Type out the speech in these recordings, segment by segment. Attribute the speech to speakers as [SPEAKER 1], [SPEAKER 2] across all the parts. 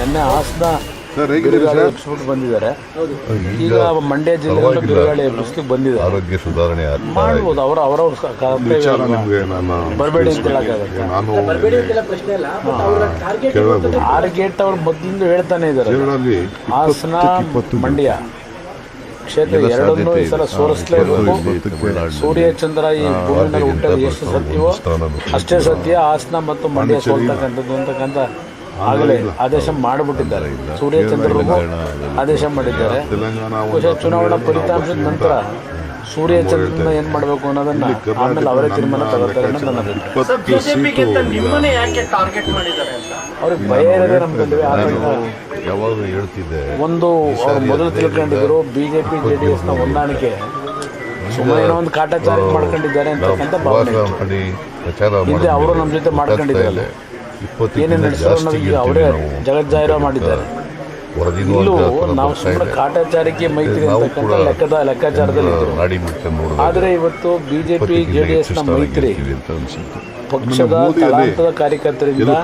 [SPEAKER 1] ನಿನ್ನೆ ಹಾಸನ
[SPEAKER 2] ಸರ್
[SPEAKER 1] ಬಿರುಗಾಳಿ ಬಂದಿದ್ದಾರೆ. ಈಗ
[SPEAKER 3] ಈಗ
[SPEAKER 1] ಮಂಡ್ಯ ಜಿಲ್ಲೆಯಲ್ಲಿ. ಬಿರುಗಾಳಿ ಬಂದಿದೆ ಬಂದಿದ್ದಾರೆ.
[SPEAKER 3] ಆರೋಗ್ಯ ಸುಧಾರಣೆ ಆಗ್ತಾ ಇದೆ.
[SPEAKER 1] ಮಾಡ್ಬೋದು ಅವರ ಅವರವ್ರ
[SPEAKER 2] ವಿಚಾರ ನಿಮಗೆ ನಾನು
[SPEAKER 1] ಬರಬೇಡಿ ಅಂತ ಹೇಳಕ್ಕಾಗತ್ತಾ?
[SPEAKER 2] ನಾನು
[SPEAKER 4] ಪ್ರಶ್ನೆ ಇಲ್ಲ ಬಟ್ ಅವರ ಟಾರ್ಗೆಟ್
[SPEAKER 2] ಕೇಳಬಹುದು
[SPEAKER 1] ಟಾರ್ಗೆಟ್ ಅವ್ರು ಮೊದಲಿಂದ ಹೇಳ್ತಾನೆ ಇದ್ದಾರೆ. ಹಾಸನ ಮಂಡ್ಯ. ಕ್ಷೇತ್ರ ಎರಡನ್ನೂ ಈ ಸಲ. ಸೋರಿಸಲೇಬೇಕು ಸೂರ್ಯ ಚಂದ್ರ ಈ ಭೂಮಿ ಮೇಲೆ ಹುಟ್ಟೋದು ಎಷ್ಟು ಸತ್ಯವೋ? ಅಷ್ಟೇ ಸತ್ಯ ಹಾಸನ ಮತ್ತು ಮಂಡ್ಯ ಸೋಲ್ತಕ್ಕಂಥದ್ದು ಅಂತಕ್ಕಂಥ ಆಗಲೇ ಆದೇಶ ಮಾಡಿಬಿಟ್ಟಿದ್ದಾರೆ. ಸೂರ್ಯ ಚಂದ್ರರಿಗೂ ಆದೇಶ ಮಾಡಿದ್ದಾರೆ. ಬಹುಶಃ ಚುನಾವಣಾ ಫಲಿತಾಂಶದ ನಂತರ ಸೂರ್ಯ ಚಂದ್ರನ ಏನ್ ಮಾಡಬೇಕು ಅನ್ನೋದನ್ನ ಆಮೇಲೆ ಅವರೇ ತೀರ್ಮಾನ ತಗೋತಾರೆ ನನ್ನ ಅವ್ರಿಗೆ ಭಯ ಇರೋದೇ
[SPEAKER 3] ಯಾವಾಗಲೂ ಹೇಳ್ತಿದ್ದೆ.
[SPEAKER 1] ಒಂದು ಅವ್ರು ಮೊದಲು ತಿಳ್ಕೊಂಡಿದ್ರು ಬಿಜೆಪಿ ಜೆ ಡಿ ಎಸ್ನ ಹೊಂದಾಣಿಕೆ. ಸುಮ್ಮನೆ ಏನೋ ಒಂದು ಕಾಟಾಚಾರ ಮಾಡ್ಕೊಂಡಿದ್ದಾರೆ
[SPEAKER 3] ಅಂತ
[SPEAKER 1] ಅಂತಕ್ಕಂಥ ಭಾವನೆ ಹಿಂದೆ ಅವರು ನಮ್ಮ ಜೊತೆ
[SPEAKER 3] ಮಾಡ್ತಾ
[SPEAKER 1] ಏನೇನು ನಡೆಸಿದ್ರು
[SPEAKER 3] ಗೆಲ್ತೀವಿ
[SPEAKER 1] ಅವರೇ. ಜಗಜ್ಜಾಹಿರ ಮಾಡಿದ್ದಾರೆ. ಇಲ್ಲೂ ನಾವು ಸುಮ್ಮನೆ ಕಾಟಾಚಾರಕ್ಕೆ ಮೈತ್ರಿ ಅಂತಕ್ಕಂಥ ಲೆಕ್ಕದ ಲೆಕ್ಕಾಚಾರದಲ್ಲಿ ಆದರೆ ಇವತ್ತು ಬಿಜೆಪಿ ಜೆ ಡಿ ಎಸ್ನ ಮೈತ್ರಿ ಪಕ್ಷದ
[SPEAKER 2] ಅಲ್ಲಿ
[SPEAKER 1] ಕಾರ್ಯಕರ್ತರಿಂದ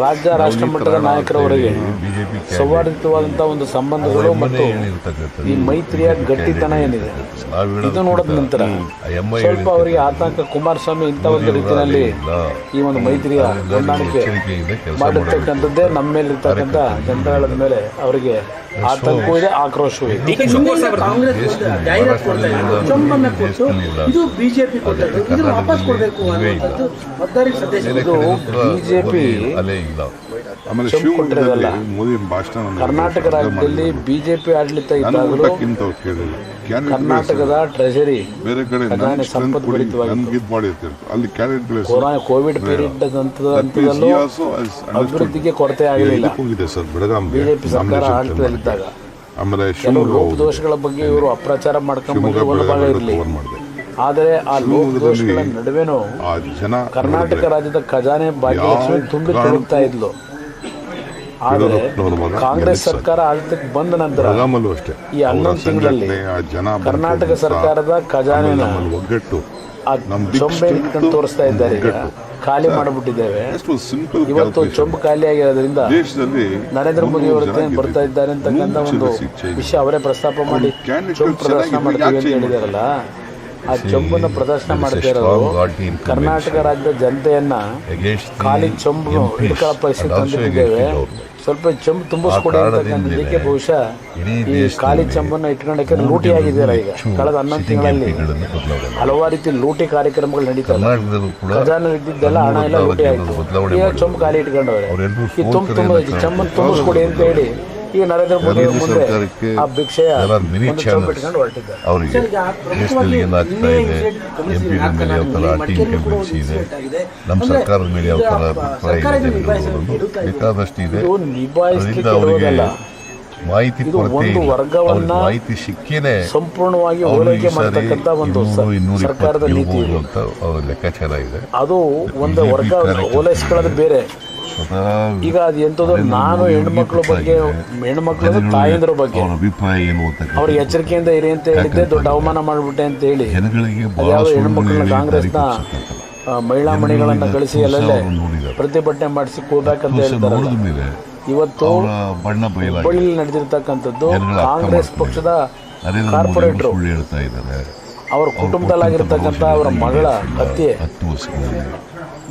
[SPEAKER 1] ರಾಜ್ಯ ರಾಷ್ಟ್ರ ಮಟ್ಟದ ನಾಯಕರವರೆಗೆ
[SPEAKER 3] ಬಿಜೆಪಿ
[SPEAKER 1] ಸೌಹಾರ್ದಯುತವಾದಂತಹ ಒಂದು ಸಂಬಂಧಗಳು ಮತ್ತು ಈ ಮೈತ್ರಿಯ ಗಟ್ಟಿತನ ಏನಿದೆ? ಇದು ನೋಡಿದ ನಂತರ ಸ್ವಲ್ಪ ಅವರಿಗೆ ಆತಂಕ ಕುಮಾರಸ್ವಾಮಿ ಇಂಥ ಒಂದು ರೀತಿಯಲ್ಲಿ ಈ ಒಂದು ಮೈತ್ರಿಯ ಹೊಂದಾಣಿಕೆ ಮಾಡಿರ್ತಕ್ಕಂಥದ್ದೇ ನಮ್ಮ ಮೇಲೆ ಇರ್ತಕ್ಕಂಥ ಜನರ ಮೇಲೆ ಅವರಿಗೆ ಆತಂಕವೂ ಇದೆ ಆಕ್ರೋಶವೂ ಇದೆ.
[SPEAKER 4] ಇದು ಬಿಜೆಪಿ ವಾಪಸ್ ಕೊಡಬೇಕು
[SPEAKER 1] ಬಿಜೆಪಿ
[SPEAKER 3] ಅಲ್ಲೇ ಇಲ್ಲ.
[SPEAKER 2] ಆಮೇಲೆ
[SPEAKER 1] ಚೆಂಪು ಕೊಟ್ಟಿರೋದಲ್ಲ.
[SPEAKER 2] ಶಿವಮೊಗ್ಗದಲ್ಲಿ ಮೋದಿ ಭಾಷಣ ನಾನು
[SPEAKER 1] ಕರ್ನಾಟಕ ರಾಜ್ಯದಲ್ಲಿ ಬಿಜೆಪಿ ಆಡಳಿತ ಇದ್ದಾಗಲೂ ಕರ್ನಾಟಕದ ಟ್ರೆಜರಿ
[SPEAKER 2] ಬೇರೆ ಕಡೆ
[SPEAKER 1] ಖಜಾನೆ
[SPEAKER 2] ಅಲ್ಲಿ
[SPEAKER 1] ಕೋವಿಡ್ ಪೀರಿಯಡ್ ಹಂತದಲ್ಲೂ ಅಭಿವೃದ್ಧಿಗೆ ಕೊರತೆ ಆಗಲಿಲ್ಲ.
[SPEAKER 2] ಹೋಗಿದೆ ಸರ್? ಬೆಳಗಾಂ
[SPEAKER 1] ಬಿಜೆಪಿ ಸರ್ಕಾರ ಆಡಳಿತದಲ್ಲಿದ್ದಾಗ.
[SPEAKER 2] ಆಮೇಲೆ ಶಿವಮೊಗ್ಗ.
[SPEAKER 1] ದೋಷಗಳ ಬಗ್ಗೆ ಇವರು ಅಪ್ರಚಾರ ಮಾಡ್ಕೊಂಡು ಒಂದು ಭಾಗ ಇರಲಿ. ಆದರೆ ಆ ಲೋಪದೋಷಗಳ ನಡುವೆನೂ ಕರ್ನಾಟಕ ರಾಜ್ಯದ ಖಜಾನೆ ಭಾಗ್ಯಲಕ್ಷ್ಮಿ ತುಂಬಿ ತುಳುಕ್ತಾ ಇದ್ಲು. ಆದರೆ ಕಾಂಗ್ರೆಸ್ ಸರ್ಕಾರ ಆಡಳಿತಕ್ಕೆ ಬಂದ ನಂತರ
[SPEAKER 2] ಅಷ್ಟೇ.
[SPEAKER 1] ಈ ಹನ್ನೊಂದು ತಿಂಗಳಲ್ಲಿ ಕರ್ನಾಟಕ ಸರ್ಕಾರದ
[SPEAKER 2] ಖಜಾನೆ ಒಗ್ಗಟ್ಟು
[SPEAKER 1] ಆ
[SPEAKER 2] ನಮ್ಮ
[SPEAKER 1] ಚೊಂಬೆ
[SPEAKER 2] strength
[SPEAKER 1] ಇಟ್ಕೊಂಡು ತೋರಿಸ್ತಾ ಇದ್ದಾರೆ. ಖಾಲಿ ಮಾಡಿಬಿಟ್ಟಿದ್ದೇವೆ. ಇವತ್ತು ಚೊಂಬು ಖಾಲಿ ಆಗಿರೋದ್ರಿಂದ ನರೇಂದ್ರ ಮೋದಿ ಅವರು ಬರ್ತಾ ಇದ್ದಾರೆ. ಅಂತಕ್ಕಂಥ ಒಂದು. ವಿಷಯ ಅವರೇ ಪ್ರಸ್ತಾಪ ಮಾಡಿ ಚೊಂಬು ಪ್ರದರ್ಶನ ಮಾಡ್ತೀವಿ ಅಂತ ಹೇಳಿದಾರಲ್ಲ ಆ ಚೊಂಬನ್ನ ಪ್ರದರ್ಶನ ಮಾಡ್ತಾ ಇರೋದು ಕರ್ನಾಟಕ ರಾಜ್ಯದ ಜನತೆಯನ್ನ ಖಾಲಿ ಚೊಂಬು ಹಿಡ್ಕೊಳ್ಳೋ ಪರಿಸ್ಥಿತಿ ತಂದಿದ್ದೇವೆ. ಸ್ವಲ್ಪ ಚಂಬು ತುಂಬಿಸ್ಕೊಡಿ ಅಂತಕ್ಕಂಥದ್ದಕ್ಕೆ ಬಹುಶಃ ಈ ಖಾಲಿ ಚಂಬನ್ನ ಇಟ್ಕೊಂಡಕ್ಕೆ ಲೂಟಿ ಆಗಿದೆಯಲ್ಲ ಈಗ? ಕಳೆದ ಹನ್ನೊಂದು ತಿಂಗಳಲ್ಲಿ ಹಲವಾರು ರೀತಿ ಲೂಟಿ ಕಾರ್ಯಕ್ರಮಗಳು
[SPEAKER 3] ನಡೀತಾರೆ
[SPEAKER 1] ಖಜಾನೆ ಇದ್ದಿದ್ದೆಲ್ಲ ಹಣ ಎಲ್ಲ ಲೂಟಿ ಆಯ್ತು.
[SPEAKER 3] ಬದಲಾವಣೆ
[SPEAKER 1] ಈಗ
[SPEAKER 3] ಮಾಡಿದ್ರು.
[SPEAKER 1] ಖಾಲಿ ಇಟ್ಕೊಂಡವ್ರೆ. ಈ ತುಂಬ ತುಂಬ ಚಂಬನ್ ತುಂಬಿಸ್ಕೊಡಿ ಅಂತ ಹೇಳಿ ಈಗ ನರೇಂದ್ರ ಮೋದಿ ಅವ್ರ
[SPEAKER 3] ಮೋದಿ ಸರ್ಕಾರಕ್ಕೆ
[SPEAKER 1] ಆ ಭಿಕ್ಷೆಯ
[SPEAKER 3] there are many
[SPEAKER 1] ಒಂದು ಚೊಂಬು
[SPEAKER 3] channels.
[SPEAKER 1] ಇಟ್ಕೊಂಡು ಹೊರಟಿದ್ದಾರೆ.
[SPEAKER 3] ಅವರಿಗೆ ದೇಶದಲ್ಲಿ ಏನಾಗ್ತಾ ಇದೆ ಎಂ ಪಿಗಳ ಮೇಲೆ ಯಾವ ಥರ ಟೀಕೆ ಬೆಳೆಸಿದೆ ನಮ್ಮ ಸರ್ಕಾರದ ಮೇಲೆ ಯಾವ ಥರ ಅಭಿಪ್ರಾಯ ಇದೆ ಬೇಕಾದಷ್ಟು ಇದೆ
[SPEAKER 1] ಇದು ನಿಭಾಯಿಸ್ಲಿಕ್ಕೆ
[SPEAKER 3] ಅದರಿಂದ ಅವರಿಗೆ
[SPEAKER 1] ಇರೋದಲ್ಲ
[SPEAKER 3] ಮಾಹಿತಿ ಕೊರತೆ
[SPEAKER 1] ಒಂದು
[SPEAKER 3] ಇಲ್ಲ
[SPEAKER 1] ವರ್ಗವನ್ನ
[SPEAKER 3] ಅವ್ರಿಗೆ ಮಾಹಿತಿ ಸಿಕ್ಕೇನೆ
[SPEAKER 1] ಸಂಪೂರ್ಣವಾಗಿ
[SPEAKER 3] ಓಲೈಕೆ ಈ
[SPEAKER 1] ಹೋಲಿಕೆ
[SPEAKER 3] ಸಾರಿ
[SPEAKER 1] ಮಾಡ್ತಕ್ಕಂಥ ಒಂದು ಸ-
[SPEAKER 3] ಇನ್ನೂರು ಇನ್ನೂರ
[SPEAKER 1] ಸರ್ಕಾರದ ನೀತಿ
[SPEAKER 3] ಗೆಲ್ಬೋದು
[SPEAKER 1] ಇದು.
[SPEAKER 3] ಅಂತ ಅವ್ರ ಲೆಕ್ಕಾಚಾರ ಇದೆ.
[SPEAKER 1] ಅದು ಒಂದು
[SPEAKER 3] BJP
[SPEAKER 1] ವರ್ಗ ಓಲೈಸ್ಕೊಳ್ಳೋದು ಬೇರೆ. ಈಗ ಅದು ಎಂಥದ್ದು ನಾನು ಹೆಣ್ಮಕ್ಳ ಬಗ್ಗೆ. ಹೆಣ್ಮಕ್ಳ ತಾಯಂದ್ರ ಬಗ್ಗೆ.
[SPEAKER 3] ಅವ್ರ ಅಭಿಪ್ರಾಯ ಏನು
[SPEAKER 1] ಅವ್ರ ಎಚ್ಚರಿಕೆಯಿಂದ ಇರಿ ಅಂತ ಹೇಳಿದ್ದೆ ದೊಡ್ಡ ಅವಮಾನ ಮಾಡಿಬಿಟ್ಟೆ ಅಂತ ಹೇಳಿ.
[SPEAKER 3] ಯಾವ
[SPEAKER 1] ಹೆಣ್ಮಕ್ಳನ್ನ ಕಾಂಗ್ರೆಸ್ನ ಮಹಿಳಾ ಮಣಿಗಳನ್ನ ಕಳಿಸಿ ಅಲ್ಲಲ್ಲೇ ಪ್ರತಿಭಟನೆ ಮಾಡಿಸಿ ಕೂಡ್ಬೇಕಂತ
[SPEAKER 3] ಅಂತ ಹೇಳ್ತಾರೆ
[SPEAKER 1] ಇವತ್ತು ಹುಬ್ಬಳ್ಳಿಯಲ್ಲಿ ನಡೆದಿರ್ತಕ್ಕಂಥದ್ದು ಕಾಂಗ್ರೆಸ್ ಪಕ್ಷದ ಕಾರ್ಪೊರೇಟರ್. ಅವರ ಕುಟುಂಬದಲ್ಲಾಗಿರ್ತಕ್ಕಂಥ ಅವರ ಮಗಳ ಹತ್ಯೆ.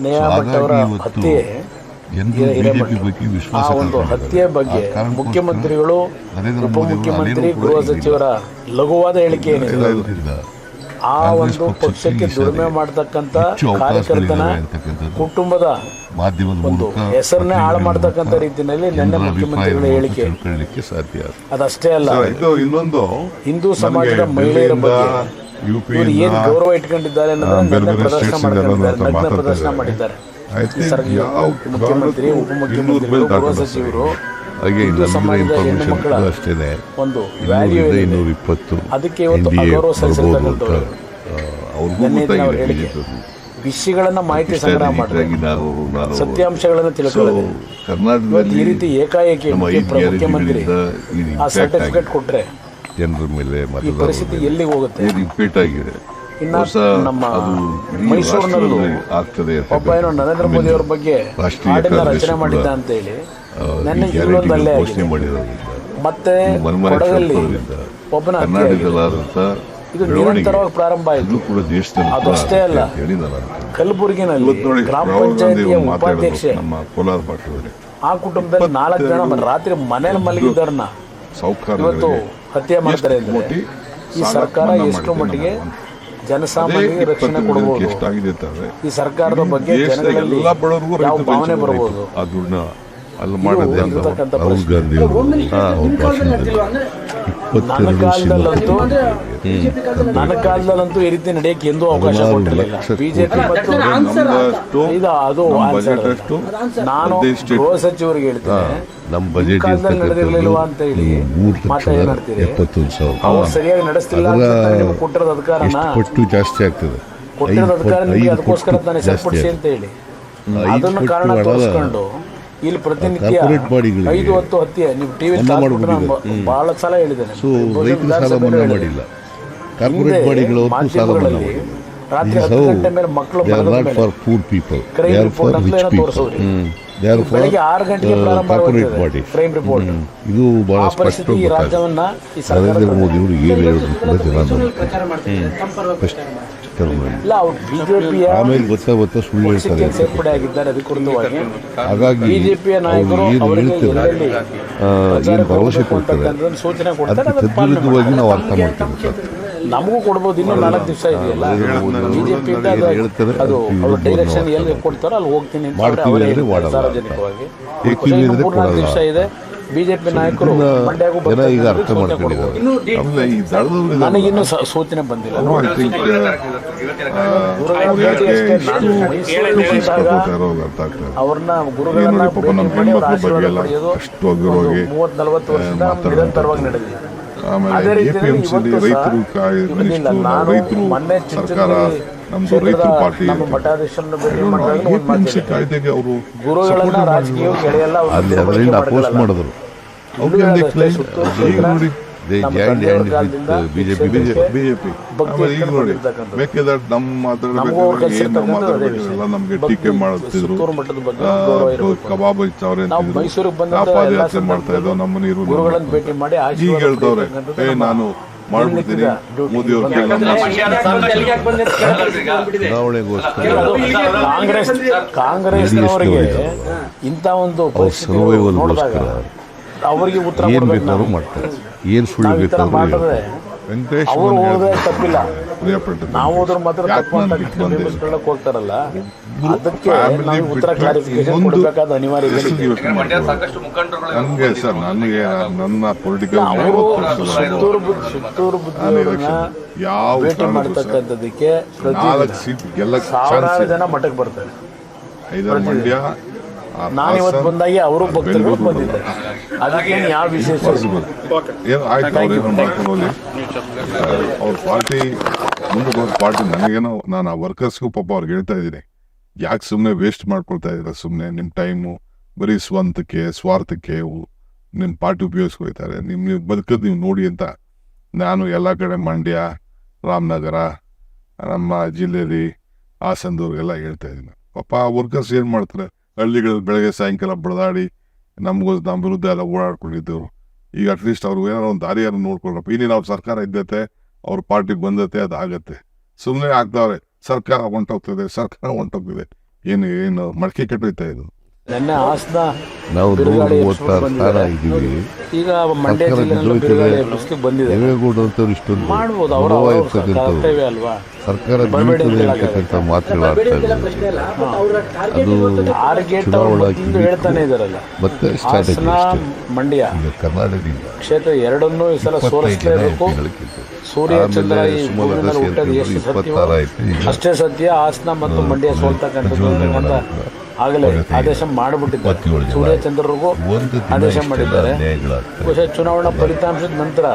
[SPEAKER 1] ನೇಹಾ ಭಟ್ ಅವರ ಹತ್ಯೆ. ಆ ಒಂದು. ಹತ್ಯೆ ಬಗ್ಗೆ ಮುಖ್ಯಮಂತ್ರಿಗಳು ಉಪಮುಖ್ಯಮಂತ್ರಿ ಗೃಹ ಸಚಿವರ ಲಘುವಾದ ಹೇಳಿಕೆ ಏನಿದೆ? ಆ ಒಂದು
[SPEAKER 3] ಪಕ್ಷಕ್ಕೆ
[SPEAKER 1] ದುಡಿಮೆ
[SPEAKER 3] ಮಾಡತಕ್ಕಂತ
[SPEAKER 1] ಕಾರ್ಯಕರ್ತನ ಕುಟುಂಬದ
[SPEAKER 3] ಮಾಧ್ಯಮದ
[SPEAKER 1] ಒಂದು
[SPEAKER 3] ಮೂಲಕ
[SPEAKER 1] ಹೆಸರನ್ನೇ ಹಾಳು
[SPEAKER 3] ಮಾಡತಕ್ಕಂತ
[SPEAKER 1] ರೀತಿಯಲ್ಲಿ ನಿನ್ನೆ ಮುಖ್ಯಮಂತ್ರಿಗಳ ಹೇಳಿಕೆ. ಅದಷ್ಟೇ ಅಲ್ಲ.
[SPEAKER 2] ಇದು ಇನ್ನೊಂದು
[SPEAKER 1] ಹಿಂದೂ ಸಮಾಜದ ಮಹಿಳೆಯರ ಬಗ್ಗೆ ಏನು ಗೌರವ ಇಟ್ಕೊಂಡಿದ್ದಾರೆ ಅನ್ನೋದನ್ನ ಪ್ರದರ್ಶನ ಮಾಡಿದ್ದಾರೆ ಪ್ರದರ್ಶನ ಮಾಡಿದ್ದಾರೆ. ಈ
[SPEAKER 2] ಯಾವ
[SPEAKER 1] ಮುಖ್ಯಮಂತ್ರಿ ಉಪಮುಖ್ಯಮಂತ್ರಿಗಳು ಗೃಹ ಸಚಿವರು
[SPEAKER 3] ಹಾಗೆ
[SPEAKER 1] ಹಿಂದೂ
[SPEAKER 3] ಇನ್ಫಾರ್ಮೇಶನ್ ಅಷ್ಟೇನೆ.
[SPEAKER 1] ಒಂದು ವ್ಯಾಲ್ಯೂ
[SPEAKER 3] ಇನ್ನೂರಿಂದ
[SPEAKER 1] ಏನಿದೆ?
[SPEAKER 3] ಇನ್ನೂರ ಇಪ್ಪತ್ತು
[SPEAKER 1] ಅದಕ್ಕೆ ಇವತ್ತು
[SPEAKER 3] NDA
[SPEAKER 1] ಅಗೌರವ
[SPEAKER 3] ಬರ್ಬೋದು ಅಂತ
[SPEAKER 1] ಸಲ್ಲಿಸಿರ್ತಕ್ಕಂಥವ್ರು
[SPEAKER 3] ಅವ್ರಿಗೂ
[SPEAKER 1] ನಿನ್ನೆ ದಿನ ಅವ್ರ ಹೇಳಿಕೆ.
[SPEAKER 3] ಬಿಜೆಪಿ
[SPEAKER 1] ವಿಷಯಗಳನ್ನ ಮಾಹಿತಿ ಸಂಗ್ರಹ ಮಾಡಿ
[SPEAKER 3] ನಾನು
[SPEAKER 1] ಸತ್ಯಾಂಶಗಳನ್ನ ತಿಳ್ಕೊಳ್ಳೋದು. ಇವತ್ತು
[SPEAKER 3] ಕರ್ನಾಟಕದಲ್ಲಿ
[SPEAKER 1] ಈ ರೀತಿ ಏಕಾಏಕಿ
[SPEAKER 3] ನಮ್ಮ ಐದು
[SPEAKER 1] ಮುಖ್ಯಮಂತ್ರಿ
[SPEAKER 3] ಗ್ಯಾರಂಟಿಗಳಿಂದ ಇದು
[SPEAKER 1] ಆ
[SPEAKER 3] impact
[SPEAKER 1] ಸರ್ಟಿಫಿಕೇಟ್
[SPEAKER 3] ಆಗಿದೆ.
[SPEAKER 1] ಕೊಟ್ರೆ
[SPEAKER 3] ಜನರ ಮೇಲೆ
[SPEAKER 1] ಈ
[SPEAKER 3] ಮತದಾರರ
[SPEAKER 1] ಪರಿಸ್ಥಿತಿ
[SPEAKER 3] ಮೇಲೆ
[SPEAKER 1] ಎಲ್ಲಿಗೆ ಹೋಗುತ್ತೆ?
[SPEAKER 3] ರಿಪೀಟ್ ಆಗಿದೆ.
[SPEAKER 1] ಇನ್ನ ನಮ್ಮ ಮೈಸೂರಿನಲ್ಲೂ ಒಬ್ಬ ಏನೋ ನರೇಂದ್ರ ಮೋದಿ ಅವ್ರ ಬಗ್ಗೆ ಹಾಡನ್ನ ರಚನೆ ಮಾಡಿದ್ದ ಅಂತ ಹೇಳಿ
[SPEAKER 3] ನನ್ನ
[SPEAKER 1] ನೆನ್ನೆ
[SPEAKER 3] ಈ
[SPEAKER 1] ಇಲ್ಲೊಂದು ಅಲ್ಲೇ
[SPEAKER 3] ಗ್ಯಾರಂಟಿ ಘೋಷಣೆ
[SPEAKER 1] ಆಗಿದೆ. ಮತ್ತೆ ಕೊಡಗಲ್ಲಿ ಒಬ್ಬನ ಇದು ನಿರಂತರವಾಗಿ ಪ್ರಾರಂಭ ಆಯಿತು.
[SPEAKER 3] ಅದು ಕೂಡ
[SPEAKER 1] ಅದಷ್ಟೇ ಅಲ್ಲ. ಕಲಬುರಗಿನಲ್ಲಿ ಗ್ರಾಮ ಪಂಚಾಯತಿಯ ಉಪಾಧ್ಯಕ್ಷೆ ಆ ಕುಟುಂಬದಲ್ಲಿ ನಾಲ್ಕು ಜನ ರಾತ್ರಿ ಮನೇಲಿ ಮಲಗಿದ್ದಾರನ್ನ ಇವತ್ತು ಹತ್ಯೆ ಮಾಡ್ತಾರೆ ಈ ಸರ್ಕಾರ ಎಷ್ಟು ಮಟ್ಟಿಗೆ ಜನಸಾಮಾನ್ಯರಿಗೆ ರಕ್ಷಣೆ ಕೊಡಬಹುದು ಈ ಸರ್ಕಾರದ ಬಗ್ಗೆ ಜನಗಳಲ್ಲಿ ಯಾವ ಭಾವನೆ
[SPEAKER 2] ಬೆಳೆಸಿದ ಅಲ್ಲಿ ಮಾಡಿದ್ದೆ ಅಂತ
[SPEAKER 3] ರಾಹುಲ್ ಗಾಂಧಿ ಅವರು. ಅವ್ರ ಭಾಷಣದಲ್ಲಿ
[SPEAKER 1] ನನ್ನ
[SPEAKER 3] ಇಪ್ಪತ್ತೆರಡು
[SPEAKER 1] ನನ್ನ ಕಾಲದಲ್ಲಂತೂ ಈ ರೀತಿ ನಡೆಯಕ್ಕೆ ಎಂದೂ ಅವಕಾಶ ಕೊಟ್ಟಿರಲಿಲ್ಲ. ಬಿಜೆಪಿ ಮತ್ತು ಇದು ಅದು ನಾನು ಗೃಹ ಸಚಿವರಿಗೆ ಹೇಳ್ತೇನೆ.
[SPEAKER 3] ನಮ್ಮ ಬಜೆಟ್
[SPEAKER 1] ಕಾಲದಲ್ಲಿ ನಡೆದಿರ್ಲಿಲ್ವಾ ಅಂತ ಹೇಳಿ
[SPEAKER 3] ಲಕ್ಷದ
[SPEAKER 1] ಮಾತಾಡ್ತೀರಿ
[SPEAKER 3] ಎಪ್ಪತ್ತೊಂದು ಸಾವಿರ.
[SPEAKER 1] ಅವ್ರು ಸರಿಯಾಗಿ ನಡೆಸ್ತಿಲ್ಲ ನಿಮ್ಗೆ ಕೊಟ್ಟಿರೋದು ಅಧಿಕಾರನ?
[SPEAKER 3] ಪಟ್ಟು ಜಾಸ್ತಿ ಆಗ್ತದೆ?
[SPEAKER 1] ಕೊಟ್ಟಿರೋದು ಅಧಿಕಾರ ನಿಮಗೆ ಅದಕ್ಕೋಸ್ಕರ ತಾನೇ ಸರಿಪಡಿಸಿ ಅಂತ ಹೇಳಿ. ಅದನ್ನು ಕಾರಣ ತೋರಿಸ್ಕೊಂಡು ಇಲ್ಲಿ ಪ್ರತಿನಿತ್ಯ
[SPEAKER 3] ಕಾರ್ಪೊರೇಟ್ ಬಾಡಿಗಳಿಗೆ
[SPEAKER 1] ಐದು ಹೊತ್ತು ಹತ್ತಿಯ ನೀವು ಟಿವಿ
[SPEAKER 3] ಮನ್ನಾ ಮಾಡ್ಬಿಟ್ಟಿದ್ದಾರೆ.
[SPEAKER 1] ಬಹಳ ಸಲ ಹೇಳಿದ್ದೇನೆ.
[SPEAKER 3] ಸೊ
[SPEAKER 1] ಬಹುಶಃ
[SPEAKER 3] ರೈತರು ಸಾಲ
[SPEAKER 1] ವಿಧಾನಸಭೆಯಲ್ಲೂ
[SPEAKER 3] ಮನ್ನಾ ಮಾಡಿಲ್ಲ. ಕಾರ್ಪೊರೇಟ್
[SPEAKER 1] ಹಿಂದೆ
[SPEAKER 3] ಬಾಡಿಗಳು ಅವತ್ತು ಸಾಲ ಮನ್ನಾ
[SPEAKER 1] ಮಾಧ್ಯಮಗಳಲ್ಲಿ
[SPEAKER 3] ಮಾಡಿಲ್ಲ.
[SPEAKER 1] ರಾತ್ರಿ ಹತ್ತು ಗಂಟೆ ಮೇಲೆ ಮಕ್ಕಳು ಮಲಗಿದ ಮೇಲೆ ಏನೋ. ತೋರಿಸೋರು.
[SPEAKER 3] ಹ್ಮ್. They are
[SPEAKER 1] ಆರು ಗಂಟೆಗೆ
[SPEAKER 3] uh,
[SPEAKER 1] ಪ್ರಾರಂಭ
[SPEAKER 3] corporate
[SPEAKER 1] ಆಗುತ್ತದೆ ಕ್ರೈಮ್ ರಿಪೋರ್ಟ್
[SPEAKER 3] ಇದು ಬಹಳ
[SPEAKER 1] ಸ್ಪಷ್ಟ ಪರಿಸ್ಥಿತಿ ಈ
[SPEAKER 3] ಸ್ಪಷ್ಟವಾಗಿ
[SPEAKER 1] ರಾಜ್ಯವನ್ನ ಈ ಸರ್ಕಾರ
[SPEAKER 3] ನರೇಂದ್ರ ಮೋದಿ ಅವರು ಏನು ಹೇಳಿದ್ರು ಕೂಡ ಜನ.
[SPEAKER 1] ಇಲ್ಲ ಅವ್ರು ಬಿಜೆಪಿಯ
[SPEAKER 3] ಆಮೇಲೆ ಗೊತ್ತಾ ಗೊತ್ತಾ ಸುಳ್ಳು ಹೇಳ್ತಾರೆ.
[SPEAKER 1] ಸೇರ್ಪಡೆ ಆಗಿದ್ದಾರೆ ಅಧಿಕೃತವಾಗಿ
[SPEAKER 3] ಹಾಗಾಗಿ
[SPEAKER 1] ಬಿಜೆಪಿಯ
[SPEAKER 3] ಅವ್ರು
[SPEAKER 1] ನಾಯಕರು
[SPEAKER 3] ಏನು
[SPEAKER 1] ಅವರಿಗೆ
[SPEAKER 3] ಹೇಳ್ತಾರೆ ಆ, ಏನು ಭರವಸೆ ಕೊಡ್ತಾರೆ?
[SPEAKER 1] ಸೂಚನೆ ಕೊಡ್ತಾರೆ
[SPEAKER 3] ಅದಕ್ಕೆ
[SPEAKER 1] ಪಾಲನೆ
[SPEAKER 3] ತದ್ವಿರುದ್ಧವಾಗಿ ನಾವು ಅರ್ಥ ಮಾಡ್ತೀವಿ ಸರ್
[SPEAKER 1] ನಮಗೂ ಕೊಡ್ಬೋದು ಇನ್ನೂ ನಾಲ್ಕು ದಿವಸ ಇದೆಯಲ್ಲ? ಬಿಜೆಪಿ
[SPEAKER 3] ಏನು ಪಿ
[SPEAKER 1] ಅದು ಅವ್ರ ಡೈರೆಕ್ಷನ್ ಎಲ್ಲಿ ಕೊಡ್ತಾರೋ ಅಲ್ಲಿ ಹೋಗ್ತೀನಿ ಅಂತ ಅವರೇ. ಸಾರ್ವಜನಿಕವಾಗಿ. ಮೂರ್ನಾಲ್ಕು ದಿವಸ ಇದೆ ಬಿಜೆಪಿ ನಾಯಕರು ಮಂಡ್ಯಾಗೂ ನನಗಿನ್ನೂ ಸೂಚನೆ ಬಂದಿಲ್ಲ. ಅವ್ರನ್ನ ಗುರುಗಳನ್ನ ಭೇಟಿ
[SPEAKER 2] ನಮ್ಮ
[SPEAKER 1] ಮಾಡಿ
[SPEAKER 2] ಬಗ್ಗೆ
[SPEAKER 1] ಆಶೀರ್ವಾದ ಪಡೆಯೋದು
[SPEAKER 2] ಅಷ್ಟು ಹಗುರವಾಗಿ,
[SPEAKER 1] ಮೂವತ್ ನಲವತ್ತು ವರ್ಷದಿಂದ. ನಿರಂತರವಾಗಿ ನಡೆದಿದೆ.
[SPEAKER 2] ಆಮೇಲೆ ಎ ಪಿ ಎಂ ಸಿ
[SPEAKER 1] ಇವತ್ತು
[SPEAKER 2] ರೈತರು ರೈತರು
[SPEAKER 1] ಮೊನ್ನೆ
[SPEAKER 2] ಸರ್ಕಾರ ನಮ್ದು ರೈತರು ಪಾರ್ಟಿ ಎ
[SPEAKER 1] ಒಂದು
[SPEAKER 2] ಪಿ ಎಂ
[SPEAKER 1] ಮಾತು
[SPEAKER 2] ಸಿ ಕಾಯ್ದೆಗೆ ಅವರು
[SPEAKER 3] ಅಲ್ಲಿ ಅದರಿಂದ ಅಪೋಸ್ ಮಾಡಿದ್ರು.
[SPEAKER 2] ಅವ್ರಿಗೆ ನೋಡಿ
[SPEAKER 3] ದೇ
[SPEAKER 1] ನಮ್ಮ
[SPEAKER 3] ಜಾಯಿಂಟ್
[SPEAKER 1] ತಂದೆಯವ್ರ
[SPEAKER 3] ಹ್ಯಾಂಡ್
[SPEAKER 1] ಕಾಲದಿಂದ
[SPEAKER 3] ವಿತ್ ಬಿಜೆಪಿ
[SPEAKER 1] ಕ್ಷೇತ್ರಕ್ಕೆ
[SPEAKER 2] ಬಿಜೆಪಿ ಆಮೇಲೆ ಈಗ ನೋಡಿ. ನಮ್ಮ ಏನು ಮಾತಾಡ್ಬೇಕಿಲ್ಲ. ನಮ್ಗೆ ಟೀಕೆ ಮಾಡುತ್ತಿದ್ರು. ಕಬಾಬ್ ಪಾದಯಾತ್ರೆ ಮಾಡ್ತಾ ಇದ್ದೋ ನಮ್ಮ ನೀರು
[SPEAKER 1] ಗುರುಗಳನ್ನ ಭೇಟಿ ಮಾಡಿ
[SPEAKER 2] ಈಗ ಹೇಳ್ತವ್ರೆ ಏ ನಾನು ಮಾಡ್ಬಿಡ್ತೀನಿ.
[SPEAKER 1] ಡ್ಯೂಟಿ.
[SPEAKER 2] ಮೋದಿ ಅವ್ರ
[SPEAKER 1] ಬಂದಾಗ
[SPEAKER 3] ಚುನಾವಣೆಗೋಸ್ಕರ
[SPEAKER 1] ಕಾಂಗ್ರೆಸ್ ಕಾಂಗ್ರೆಸ್ನವರಿಗೆ ಇಂಥ ಒಂದು ಅವರಿಗೆ ಉತ್ತರ
[SPEAKER 3] ಏನ್ ಬೇಕಾದ್ರೂ ಮಾಡ್ತಾರೆ. ಏನ್ ಸುಳ್ಳು
[SPEAKER 1] ನಾವು ಈ ಥರ ಮಾಡಿದ್ರೆ
[SPEAKER 3] ಹೇಳ್ತಾರೆ.
[SPEAKER 2] ವೆಂಕಟೇಶ್
[SPEAKER 1] ತಪ್ಪಿಲ್ಲ. ನಾವು ಹೋದ್ರೆ ಮಾತ್ರ ತಪ್ಪು ಅಂತ
[SPEAKER 2] ನಾನು ಬಿಟ್ಟು
[SPEAKER 1] ಹೋಗ್ತಾರಲ್ಲ? ಅದಕ್ಕೆ ನಾವು ಉತ್ತರ ಕ್ಲಾರಿಫಿಕೇಶನ್ ಕೊಡಬೇಕಾದ
[SPEAKER 2] ನನಗೆ ಸರ್ ನನಗೆ ನನ್ನ ಪೊಲಿಟಿಕಲ್
[SPEAKER 1] ಅವರು ಸುತ್ತೂರು ಬುದ್ಧಿ ಸುತ್ತೂರು ಬುದ್ಧಿಯವರನ್ನ
[SPEAKER 2] ಯಾವ
[SPEAKER 1] ಭೇಟಿ ಮಾಡ್ತಕ್ಕಂಥದ್ದಕ್ಕೆ
[SPEAKER 2] ನಾಲ್ಕು ಸೀಟ್
[SPEAKER 1] ಸಾವಿರಾರು ಜನ ಮಠಕ್ಕೆ ಬರ್ತಾರೆ.
[SPEAKER 2] ಐದಾರು ಮಂಡ್ಯ
[SPEAKER 1] ನಾನು ಇವತ್ತು ಅವರು
[SPEAKER 2] ಭಕ್ತರು
[SPEAKER 1] ಬಂದಿದ್ದಾರೆ ಅದಕ್ಕೆ ಯಾವ ವಿಶೇಷ?
[SPEAKER 2] ಏನು ಆಯ್ತು ಅವ್ರು ಏನೋ ಮಾಡ್ಕೊಂಡು ಹೋಗ್ಲಿ. ಅವ್ರ ಪಾರ್ಟಿ ಮುಂದಕ್ಕೆ ಹೋದ ಪಾರ್ಟಿ ನನಗೇನೋ ನಾನು ಆ ವರ್ಕರ್ಸ್ಗೂ ಪಾಪ ಅವ್ರಿಗೆ ಹೇಳ್ತಾ ಇದ್ದೀನಿ. ಯಾಕೆ ಸುಮ್ಮನೆ ವೇಸ್ಟ್ ಮಾಡ್ಕೊಳ್ತಾ ಇದ್ದೀರಾ ಸುಮ್ಮನೆ ನಿಮ್ಮ ಟೈಮು ಬರೀ ಸ್ವಂತಕ್ಕೆ ಸ್ವಾರ್ಥಕ್ಕೆ ನಿಮ್ಮ ಪಾರ್ಟಿ ಉಪಯೋಗಿಸ್ಕೊಳ್ತಾರೆ. ನಿಮ್ಮ ನೀವು ಬದುಕದ್ ನೀವು ನೋಡಿ ಅಂತ ನಾನು ಎಲ್ಲ ಕಡೆ ಮಂಡ್ಯ ರಾಮನಗರ ನಮ್ಮ ಜಿಲ್ಲೆಯಲ್ಲಿ ಹಾಸನದವ್ರಿಗೆಲ್ಲ ಹೇಳ್ತಾ ಇದ್ದೀನಿ. ಪಾಪ ಆ ವರ್ಕರ್ಸ್ ಏನು ಮಾಡ್ತಾರೆ? ಹಳ್ಳಿಗಳಲ್ಲಿ ಬೆಳಗ್ಗೆ ಸಾಯಂಕಾಲ ಬಡದಾಡಿ ನಮಗೂ ನಮ್ಮ ವಿರುದ್ಧ ಎಲ್ಲ ಓಡಾಡ್ಕೊಂಡಿದ್ದು ಈಗ ಅಟ್ಲೀಸ್ಟ್ ಅವ್ರು ಏನಾರು ಒಂದು ದಾರಿಯನ್ನು ನೋಡ್ಕೊಂಡ್ರಪ್ಪ ಇನ್ನೇನು ನಾವು ಸರ್ಕಾರ ಇದ್ದತೆ ಅವ್ರ ಪಾರ್ಟಿಗೆ ಬಂದತೆ ಅದು ಆಗತ್ತೆ. ಸುಮ್ಮನೆ ಆಗ್ತಾವ್ರೆ, ಸರ್ಕಾರ ಹೊಂಟೋಗ್ತದೆ ಸರ್ಕಾರ ಹೊಂಟೋಗ್ತದೆ ಏನು ಏನು ಮಡಕೆ ಕೆಟ್ಟೋಯ್ತಾ ಇದು?
[SPEAKER 1] ನೆನ್ನೆ ಹಾಸನ
[SPEAKER 3] ನಾವು ನೂರ ಮೂವತ್ತಾರು ಸ್ಥಾನ. ಇದ್ದೀವಿ
[SPEAKER 1] ಈಗ ಮಂಡ್ಯ ಬಂದಿದೆ
[SPEAKER 3] ಇಷ್ಟೊಂದು ಗೌರವ ಇರ್ತಕ್ಕಂಥವ್ರು ಸರ್ಕಾರ ಬೀಳ್ತದೆ ಅಂತಕ್ಕಂಥ ಅದು ಚುನಾವಣಾ ಮತ್ತೆ
[SPEAKER 1] ಮಂಡ್ಯ.
[SPEAKER 3] ಕರ್ನಾಟಕದಿಂದ
[SPEAKER 1] ಕ್ಷೇತ್ರ ಎರಡನ್ನೂ ಈ ಸಲ ಸೋಲಿಸಲೇಬೇಕು. ಸೂರ್ಯ ಚಂದ್ರ ಹುಟ್ಟೋದು ಎಷ್ಟು ಅಷ್ಟೇ ಸತ್ಯ. ಆಸ್ನ ಮತ್ತು ಮಂಡ್ಯ ಸೋಲ್ತಕ್ಕಂಥದ್ದು ಆಗಲೇ ಆದೇಶ ಮಾಡಿಬಿಟ್ಟಿದ್ದಾರೆ. ಸೂರ್ಯಚಂದ್ರರಿಗೂ
[SPEAKER 3] ಒಂದು
[SPEAKER 1] ಆದೇಶ ಮಾಡಿದ್ದಾರೆ. ಬಹುಶಃ ಚುನಾವಣಾ ಫಲಿತಾಂಶದ ನಂತರ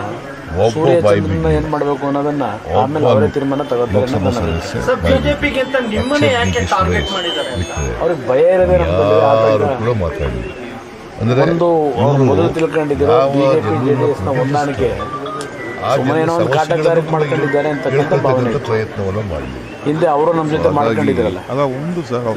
[SPEAKER 1] ಸೂರ್ಯಚಂದ್ರನ ಏನ್ ಮಾಡ್ಬೇಕು ಅನ್ನೋದನ್ನ ಆಮೇಲೆ ಅವರೇ ತೀರ್ಮಾನ ತಗೋತಾರೆ ಅವ್ರಿಗೆ ಭಯ ಇರೋದೇ ಒಂದು ಮೊದಲು ತಿಳ್ಕೊಂಡಿದ್ದೀರಾ ಬಿಜೆಪಿ
[SPEAKER 3] ಜನರನ್ನು
[SPEAKER 1] ಜೆಡಿಎಸ್ನ ಹೊಂದಾಣಿಕೆ. ಸುಮ್ಮನೆ ಏನೋ ಒಂದು ಕಾಟಗಾರಿಕೆ ಮಾಡ್ಕೊಂಡಿದ್ದಾರೆ ಅಂತ ಭಾವನೆ
[SPEAKER 3] ಪ್ರಯತ್ನವನ್ನು ಮಾಡಿ
[SPEAKER 1] ಹಿಂದೆ ಅವರು ನಮ್ಮ ಜೊತೆ
[SPEAKER 2] ಮಾಡ್ಕೊಂಡಿದ್ರಲ್ಲ.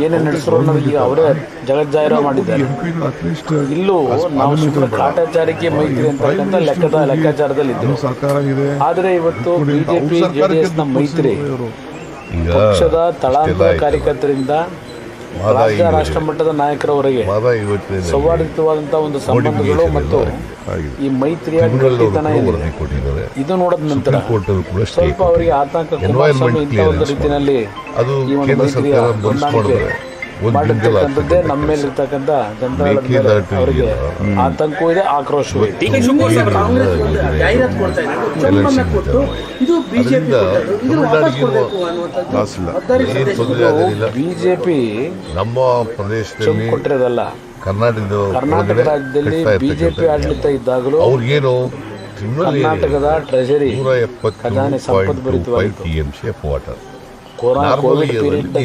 [SPEAKER 1] ಏನೇನು ಅನ್ನೋದು ಈಗ ಅವರೇ ಜಗಜ್ಜಾಹಿರ ಮಾಡಿದ್ದಾರೆ.
[SPEAKER 2] ಎಂ ಪಿ ಅಟ್ಲೀಸ್ಟ್
[SPEAKER 1] ಇಲ್ಲೂ ನಾವು ಸುಮ್ಮನೆ ಕಾಟಾಚಾರಕ್ಕೆ ಮೈತ್ರಿ ಅಂತಕ್ಕಂಥ ಲೆಕ್ಕದ ಲೆಕ್ಕಾಚಾರದಲ್ಲಿ ಇದ್ರು
[SPEAKER 2] ಸರ್ಕಾರ ಇದೆ.
[SPEAKER 1] ಆದರೆ ಇವತ್ತು ಬಿಜೆಪಿ ಜೆಡಿಎಸ್ನ ಮೈತ್ರಿ ಪಕ್ಷದ ತಳಾಂತರ ಕಾರ್ಯಕರ್ತರಿಂದ ರಾಜ್ಯ ರಾಷ್ಟ್ರ ಮಟ್ಟದ ನಾಯಕರವರೆಗೆ ಸೌಹಾರ್ದಯುತವಾದಂತಹ ಒಂದು ಸಂಬಂಧಗಳು ಮತ್ತು ಈ ಮೈತ್ರಿಯ ಗಟ್ಟಿತನ ಇದು. ನೋಡಿದ ನಂತರ ಸ್ವಲ್ಪ ಅವರಿಗೆ ಆತಂಕ ಒಂದು ರೀತಿಯಲ್ಲಿ
[SPEAKER 3] ಅದು
[SPEAKER 1] ಈ ಒಂದು
[SPEAKER 3] ಕೇಂದ್ರ
[SPEAKER 1] ಮೈತ್ರಿಯ ಹೊಂದಾಣಿಕೆ ಮಾಡಿರ್ತಕ್ಕಂಥದ್ದೇ ನಮ್ಮ ಮೇಲೆ
[SPEAKER 3] ಮೇಕೆದಾಟು
[SPEAKER 1] ಅವರಿಗೆ
[SPEAKER 3] ಇದೆಯಲ್ಲ.
[SPEAKER 1] ಆತಂಕವೂ ಇದೆ ಆಕ್ರೋಶವೂ ಇದೆ.
[SPEAKER 4] ಬಿಜೆಪಿ
[SPEAKER 3] ನಮ್ಮ ಪ್ರದೇಶದಲ್ಲಿ
[SPEAKER 1] ಕೊಟ್ಟಿರೋದಲ್ಲ.
[SPEAKER 3] ಕರ್ನಾಟಕದ
[SPEAKER 1] ಕರ್ನಾಟಕ ರಾಜ್ಯದಲ್ಲಿ ಬಿಜೆಪಿ
[SPEAKER 3] ಇರ್ತಕ್ಕಂಥ
[SPEAKER 1] ಆಡಳಿತ ಇದ್ದಾಗಲೂ
[SPEAKER 3] ಅವ್ರಿಗೇನು
[SPEAKER 1] ಕರ್ನಾಟಕದ ಟ್ರೆಜರಿ
[SPEAKER 3] ನೂರ ಎಪ್ಪತ್ತು
[SPEAKER 1] ಖಜಾನೆ
[SPEAKER 3] ಪಾಯಿಂಟ್
[SPEAKER 1] ಕೊರೋನಾ ಕೋವಿಡ್ ಪೀರಿಯಡ್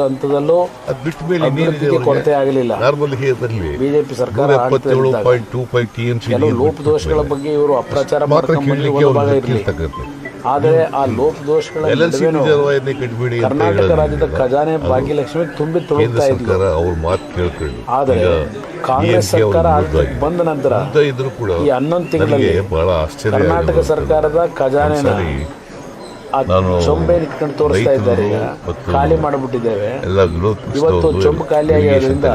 [SPEAKER 1] ಹಂತದಲ್ಲೂ
[SPEAKER 3] ಅದು ಬಿಟ್ಟ ಮೇಲೆ
[SPEAKER 1] ಕೊರತೆ ಆಗಲಿಲ್ಲ
[SPEAKER 3] ನಾರ್ಮಲ್ ಹೇರಲ್ಲಿ
[SPEAKER 1] ಬಿಜೆಪಿ ಸರ್ಕಾರ
[SPEAKER 3] ಎಪ್ಪತ್ತೇಳು point two five T C
[SPEAKER 1] ಕೆಲವು ಲೋಪದೋಷಗಳ ಬಗ್ಗೆ ಇವರು ಅಪ್ರಚಾರ
[SPEAKER 3] ಮಾಡ್ಕೊಂಡು
[SPEAKER 1] ಆದರೆ ಆ ಲೋಪದೋಷಗಳ ಕರ್ನಾಟಕ ರಾಜ್ಯದ ಖಜಾನೆ ಭಾಗ್ಯಲಕ್ಷ್ಮಿ ತುಂಬಿ ತುಳುಕ್ತಾ
[SPEAKER 3] ಸರ್ಕಾರ ಅವ್ರ ಮಾತು ಕೇಳ್ಕೊಂಡು
[SPEAKER 1] ಆದರೆ ಕಾಂಗ್ರೆಸ್ ಸರ್ಕಾರ ಬಂದ ನಂತರ
[SPEAKER 3] ಅಂತ ಕೂಡ
[SPEAKER 1] ಈ ಹನ್ನೊಂದು ತಿಂಗಳಲ್ಲಿ ಕರ್ನಾಟಕ ಸರ್ಕಾರದ ಆ
[SPEAKER 3] ನಾನು
[SPEAKER 1] ಚೊಂಬೆ ಇಟ್ಕೊಂಡು ತೋರಿಸ್ತಾ ಇದ್ದಾರೆ. ಈಗ
[SPEAKER 3] ಮತ್ತು
[SPEAKER 1] ಖಾಲಿ ಮಾಡಿಬಿಟ್ಟಿದ್ದೇವೆ.
[SPEAKER 3] ಎಲ್ಲ ವಿರೋಧ
[SPEAKER 1] ಇವತ್ತು ಚೊಂಬು ಖಾಲಿ ಆಗಿರೋದ್ರಿಂದ.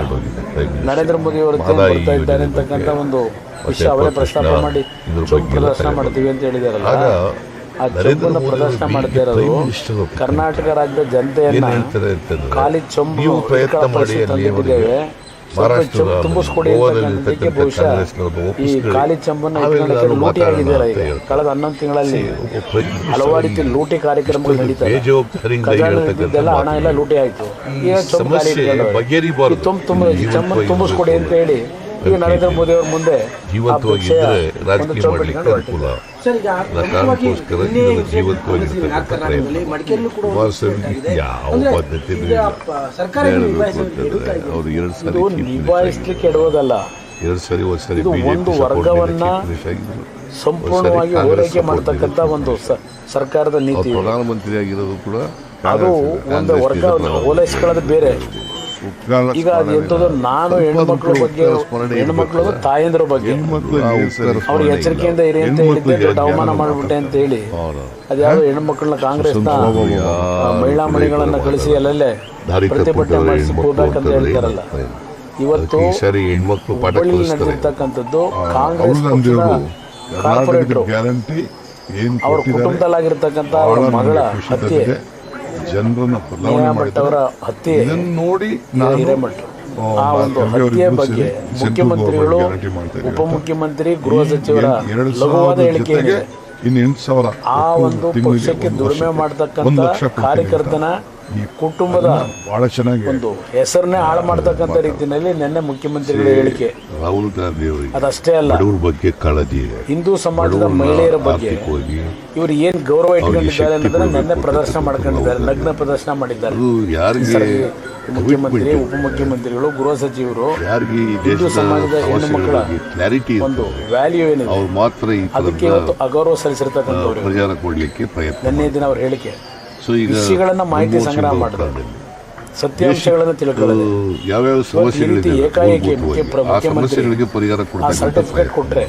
[SPEAKER 1] ನರೇಂದ್ರ ಮೋದಿ ಅವರು ಬರ್ತಾ ಇದ್ದಾರೆ ಅಂತಕ್ಕಂಥ ಒಂದು ವಿಷಯ ಅವರೇ ಪ್ರಸ್ತಾಪ ಮಾಡಿ ಚೊಂಬು ಪ್ರದರ್ಶನ ಮಾಡ್ತೀವಿ ಅಂತ ಹೇಳಿದಾರಲ್ಲ ಆ
[SPEAKER 3] ನರೇಂದ್ರ
[SPEAKER 1] ಪ್ರದರ್ಶನ ಮಾಡ್ತಾ ಇರೋದು ಕರ್ನಾಟಕ ರಾಜ್ಯದ ಜನತೆಯನ್ನ ಖಾಲಿ ಚೊಂಬು
[SPEAKER 3] ಪ್ರಯತ್ನ ಮಾಡಿ
[SPEAKER 1] ಸ್ವಲ್ಪ
[SPEAKER 3] ಮಹಾರಾಷ್ಟ್ರದ.
[SPEAKER 1] ಖಾಲಿ ಚಂಬನ್ನ ಲೂಟಿ ಆಗಿದ್ದಾರೆ ಈಗ ಕಳೆದ ಹನ್ನೊಂದು ತಿಂಗಳಲ್ಲಿ ಹಲವಾರು ರೀತಿ ಲೂಟಿ ಕಾರ್ಯಕ್ರಮಗಳು ನಡೀತಾರೆ ಹಣ ಎಲ್ಲ ಲೂಟಿ ಆಯ್ತು. ಈಗ ಚೊಂಬು ತುಂಬಿಸ್ಕೊಡಿ ಅಂತ ಹೇಳಿ
[SPEAKER 3] ಅದಕ್ಕೆ
[SPEAKER 1] ನರೇಂದ್ರ ಮೋದಿ ಅವ್ರ ಮುಂದೆ
[SPEAKER 3] ಜೀವಂತವಾಗಿದ್ದರೆ ರಾಜಕೀಯ ಮಾಡಲಿಕ್ಕೆ ಅನುಕೂಲ.
[SPEAKER 4] ಪ್ರಮುಖವಾಗಿ
[SPEAKER 3] ಕಾರಣಕ್ಕೋಸ್ಕರ
[SPEAKER 4] ನಿನ್ನೆ
[SPEAKER 3] ಇದನ್ನು ಜೀವಂತವಾಗಿರ್ತಕ್ಕಂಥ ಪ್ರಯತ್ನ. ಯಾವ
[SPEAKER 4] ಪದ್ಧತಿ.
[SPEAKER 3] ಅವ್ರು ಎರಡು ಸಾರಿ
[SPEAKER 1] ನಿಭಾಯಿಸ್ಲಿಕ್ಕೆ ಇಡುವುದಲ್ಲ
[SPEAKER 3] ಎರಡು ಸಾರಿ ಒಂದ್ ಸರಿ
[SPEAKER 1] ಒಂದು ವರ್ಗವನ್ನ. ಸಂಪೂರ್ಣವಾಗಿ
[SPEAKER 3] ಓರೈಕೆ
[SPEAKER 1] ಮಾಡ್ತಕ್ಕಂಥ ಒಂದು ಸರ್ಕಾರದ ನೀತಿ.
[SPEAKER 3] ಪ್ರಧಾನಮಂತ್ರಿ ಆಗಿರೋದು ಕೂಡ
[SPEAKER 1] ಅದು ಒಂದು ವರ್ಗ ಓಲೈಸ್ಕೊಳ್ಳೋದು ಬೇರೆ. ಈಗ ಅದು ಎಂಥದ್ದು ನಾನು ಹೆಣ್ಮಕ್ಳ ಬಗ್ಗೆ ಹೆಣ್ಮಕ್ಳು ತಾಯಂದ್ರ ಬಗ್ಗೆ. ಅವ್ರಿಗೆ ಎಚ್ಚರಿಕೆಯಿಂದ ಇರಿ ಅಂತ ಹೇಳಿದ್ದೆ ಅವಮಾನ ಮಾಡಿಬಿಟ್ಟೆ ಅಂತ ಹೇಳಿ ಅದ್ಯಾವ ಹೆಣ್ಮಕ್ಳನ್ನ ಕಾಂಗ್ರೆಸ್ನ ಮಹಿಳಾ ಮಣಿಗಳನ್ನ ಕಳಿಸಿ ಅಲ್ಲಲ್ಲೇ ಪ್ರತಿಭಟನೆ ಮಾಡಿಸಿ ಹೇಳ್ತಾರಲ್ಲ. ಇವತ್ತು
[SPEAKER 3] ಸರಿ ಹೆಣ್ಮಕ್ಳು
[SPEAKER 1] ನಡೆದಿರ್ತಕ್ಕಂಥದ್ದು ಕಾಂಗ್ರೆಸ್
[SPEAKER 2] ಅವ್ರು
[SPEAKER 1] ಕಾರ್ಪೊರೇಟ್ರು ಕುಟುಂಬದಲ್ಲಾಗಿರ್ತಕ್ಕಂಥ ಅವ್ರ ಮಗಳ ಹತ್ಯೆ.
[SPEAKER 2] ಜನರನ್ನ ಬದಲಾವಣೆ
[SPEAKER 1] ಅವರ ಹತ್ಯೆ
[SPEAKER 2] ಇದನ್ನ ನೋಡಿ ನಾನು ಆ,
[SPEAKER 1] ಒಂದು
[SPEAKER 2] ತಂದೆಯವ್ರಿಗೂ
[SPEAKER 1] ಹತ್ಯೆ ಬಗ್ಗೆ ಮುಖ್ಯಮಂತ್ರಿಗಳು. ಉಪಮುಖ್ಯಮಂತ್ರಿ ಗೃಹ ಸಚಿವರ ಲಘುವಾದ ಹೇಳಿಕೆ
[SPEAKER 2] ಜೊತೆಗೆ ಇನ್ನು ಎಂಟು ಸಾವಿರ
[SPEAKER 1] ಆ ಒಂದು ಪಕ್ಷಕ್ಕೆ
[SPEAKER 2] ಮಾಡತಕ್ಕಂತ
[SPEAKER 1] ದುಡಿಮೆ ಮಾಡ್ತಕ್ಕಂಥ
[SPEAKER 2] ಕೊಡ್ತೀನಿ
[SPEAKER 1] ಕಾರ್ಯಕರ್ತನ.
[SPEAKER 2] ಈ
[SPEAKER 1] ಕುಟುಂಬದ
[SPEAKER 2] ಬಹಳ ಚೆನ್ನಾಗಿ
[SPEAKER 1] ಒಂದು ಹೆಸರನ್ನೇ ಹಾಳು ಮಾಡ್ತಕ್ಕಂಥ ರೀತಿಯಲ್ಲಿ ನಿನ್ನೆ ಮುಖ್ಯಮಂತ್ರಿಗಳ ಹೇಳಿಕೆ.
[SPEAKER 3] ರಾಹುಲ್ ಗಾಂಧಿ ಅವರಿಗೆ
[SPEAKER 1] ಅದಷ್ಟೇ ಅಲ್ಲ
[SPEAKER 3] ಬಡವ್ರ ಬಗ್ಗೆ ಕಾಳಜಿ ಇದೆ.
[SPEAKER 1] ಹಿಂದೂ ಸಮಾಜದ
[SPEAKER 3] ಬಡವ್ರನ್ನ
[SPEAKER 1] ಮಹಿಳೆಯರ ಬಗ್ಗೆ
[SPEAKER 3] ಆರ್ಥಿಕವಾಗಿ
[SPEAKER 1] ಇವರು ಏನ್ ಗೌರವ ಇಟ್ಕೊಂಡಿದ್ದಾರೆ
[SPEAKER 3] ಅಂದ್ರೆ
[SPEAKER 1] ಅನ್ನೋದನ್ನ ನಿನ್ನೆ ಪ್ರದರ್ಶನ ಮಾಡ್ಕೊಂಡಿದ್ದಾರೆ
[SPEAKER 3] ಲಗ್ನ
[SPEAKER 1] ನಗ್ನ ಪ್ರದರ್ಶನ ಮಾಡಿದ್ದಾರೆ.
[SPEAKER 3] ಅದು ಯಾರಿಗೆ
[SPEAKER 1] ಮುಖ್ಯಮಂತ್ರಿ ಉಪಮುಖ್ಯಮಂತ್ರಿಗಳು ಗೃಹ ಸಚಿವರು
[SPEAKER 3] ಯಾರಿಗೆ ಈ
[SPEAKER 1] ಹಿಂದೂ
[SPEAKER 3] ದೇಶದ
[SPEAKER 1] ಸಮಾಜದ ಹೆಣ್ಣು ಮಕ್ಕಳ
[SPEAKER 3] ಕ್ಲಾರಿಟಿ
[SPEAKER 1] ಒಂದು ವ್ಯಾಲ್ಯೂ ಏನಿದೆ?
[SPEAKER 3] ಅವ್ರು ಮಾತ್ರ ಈ
[SPEAKER 1] ಅದಕ್ಕೆ
[SPEAKER 3] ಥರದ
[SPEAKER 1] ಅಗೌರವ ಸಲ್ಲಿಸಿರ್ತಕ್ಕಂಥವ್ರು.
[SPEAKER 3] ಪ್ರಚಾರ ಕೊಡ್ಲಿಕ್ಕೆ ಪ್ರಯತ್ನ
[SPEAKER 1] ನಿನ್ನೆ ದಿನ ಅವ್ರ ಹೇಳಿಕೆ. ವಿಷಯಗಳನ್ನ ಮಾಹಿತಿ ಸಂಗ್ರಹ ಮಾಡಿದ್ರು. ಸತ್ಯಾಂಶಗಳನ್ನು ತಿಳ್ಕೊಳ್ಳೋದು.
[SPEAKER 3] ಯಾವ್ಯಾವ ಸಮಸ್ಯೆಗಳಿದೆ
[SPEAKER 1] ಏಕಾಏಕಿ
[SPEAKER 3] ಸಮಸ್ಯೆಗಳಿಗೆ ಪರಿಹಾರ
[SPEAKER 1] ಸರ್ಟಿಫಿಕೇಟ್ ಕೊಟ್ರೆ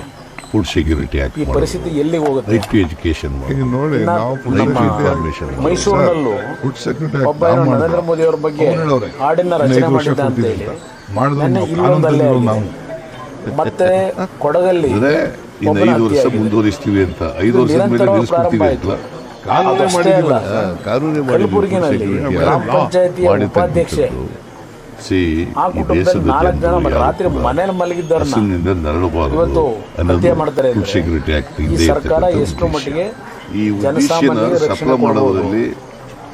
[SPEAKER 3] ಫುಡ್ ಸೆಕ್ಯೂರಿಟಿ ಆಕ್ಟ್
[SPEAKER 1] ಈ ಪರಿಸ್ಥಿತಿ ಎಲ್ಲಿ ಹೋಗುತ್ತೆ?
[SPEAKER 3] ರೈಟ್ ಟು ಎಜುಕೇಶನ್
[SPEAKER 2] ನೋಡಿ ನಾವು
[SPEAKER 3] ಇನ್ಫಾರ್ಮೇಶನ್
[SPEAKER 1] ಮೈಸೂರಿನಲ್ಲೂ
[SPEAKER 2] ಫುಡ್ ಸೆಕ್ಯೂರಿಟಿ
[SPEAKER 1] ಒಬ್ಬ ನರೇಂದ್ರ ಮೋದಿ ಅವರ ಬಗ್ಗೆ ಹಾಡಿನ ರಚನೆ ಮಾಡಿದ್ದ ಅಂತ ಹೇಳಿ. ಇಲ್ಲೊಂದಲ್ಲೇ ಮತ್ತೆ ಕೊಡಗಲ್ಲಿ
[SPEAKER 3] ಇನ್ನು ಐದು ವರ್ಷ ಮುಂದುವರಿಸ್ತೀವಿ ಅಂತ ಐದು
[SPEAKER 1] ವರ್ಷ
[SPEAKER 3] ವರ್ಷದ ಮೇಲೆ ನಿಲ್ಲಿಸ್ಕೊಡ್ತೀವಿ ಅಂತ. ಕಾನೂನೇ
[SPEAKER 1] ಗ್ರಾಮ ಪಂಚಾಯತಿಯ ಉಪಾಧ್ಯಕ್ಷೆ
[SPEAKER 3] ಸಿ ಈ
[SPEAKER 1] ರಾತ್ರಿ ಮನೇಲಿ ಇವತ್ತು ಹತ್ಯೆ ಮಾಡ್ತಾರೆ
[SPEAKER 3] ಸೆಕ್ಯೂರಿಟಿ ಆಕ್ಟ್
[SPEAKER 1] ಈ ಸರ್ಕಾರ ಎಷ್ಟು ಮಟ್ಟಿಗೆ
[SPEAKER 3] ಈ ಉದ್ದೇಶನ ಸಫಲ
[SPEAKER 1] ಮಾಡುವುದರಲ್ಲಿ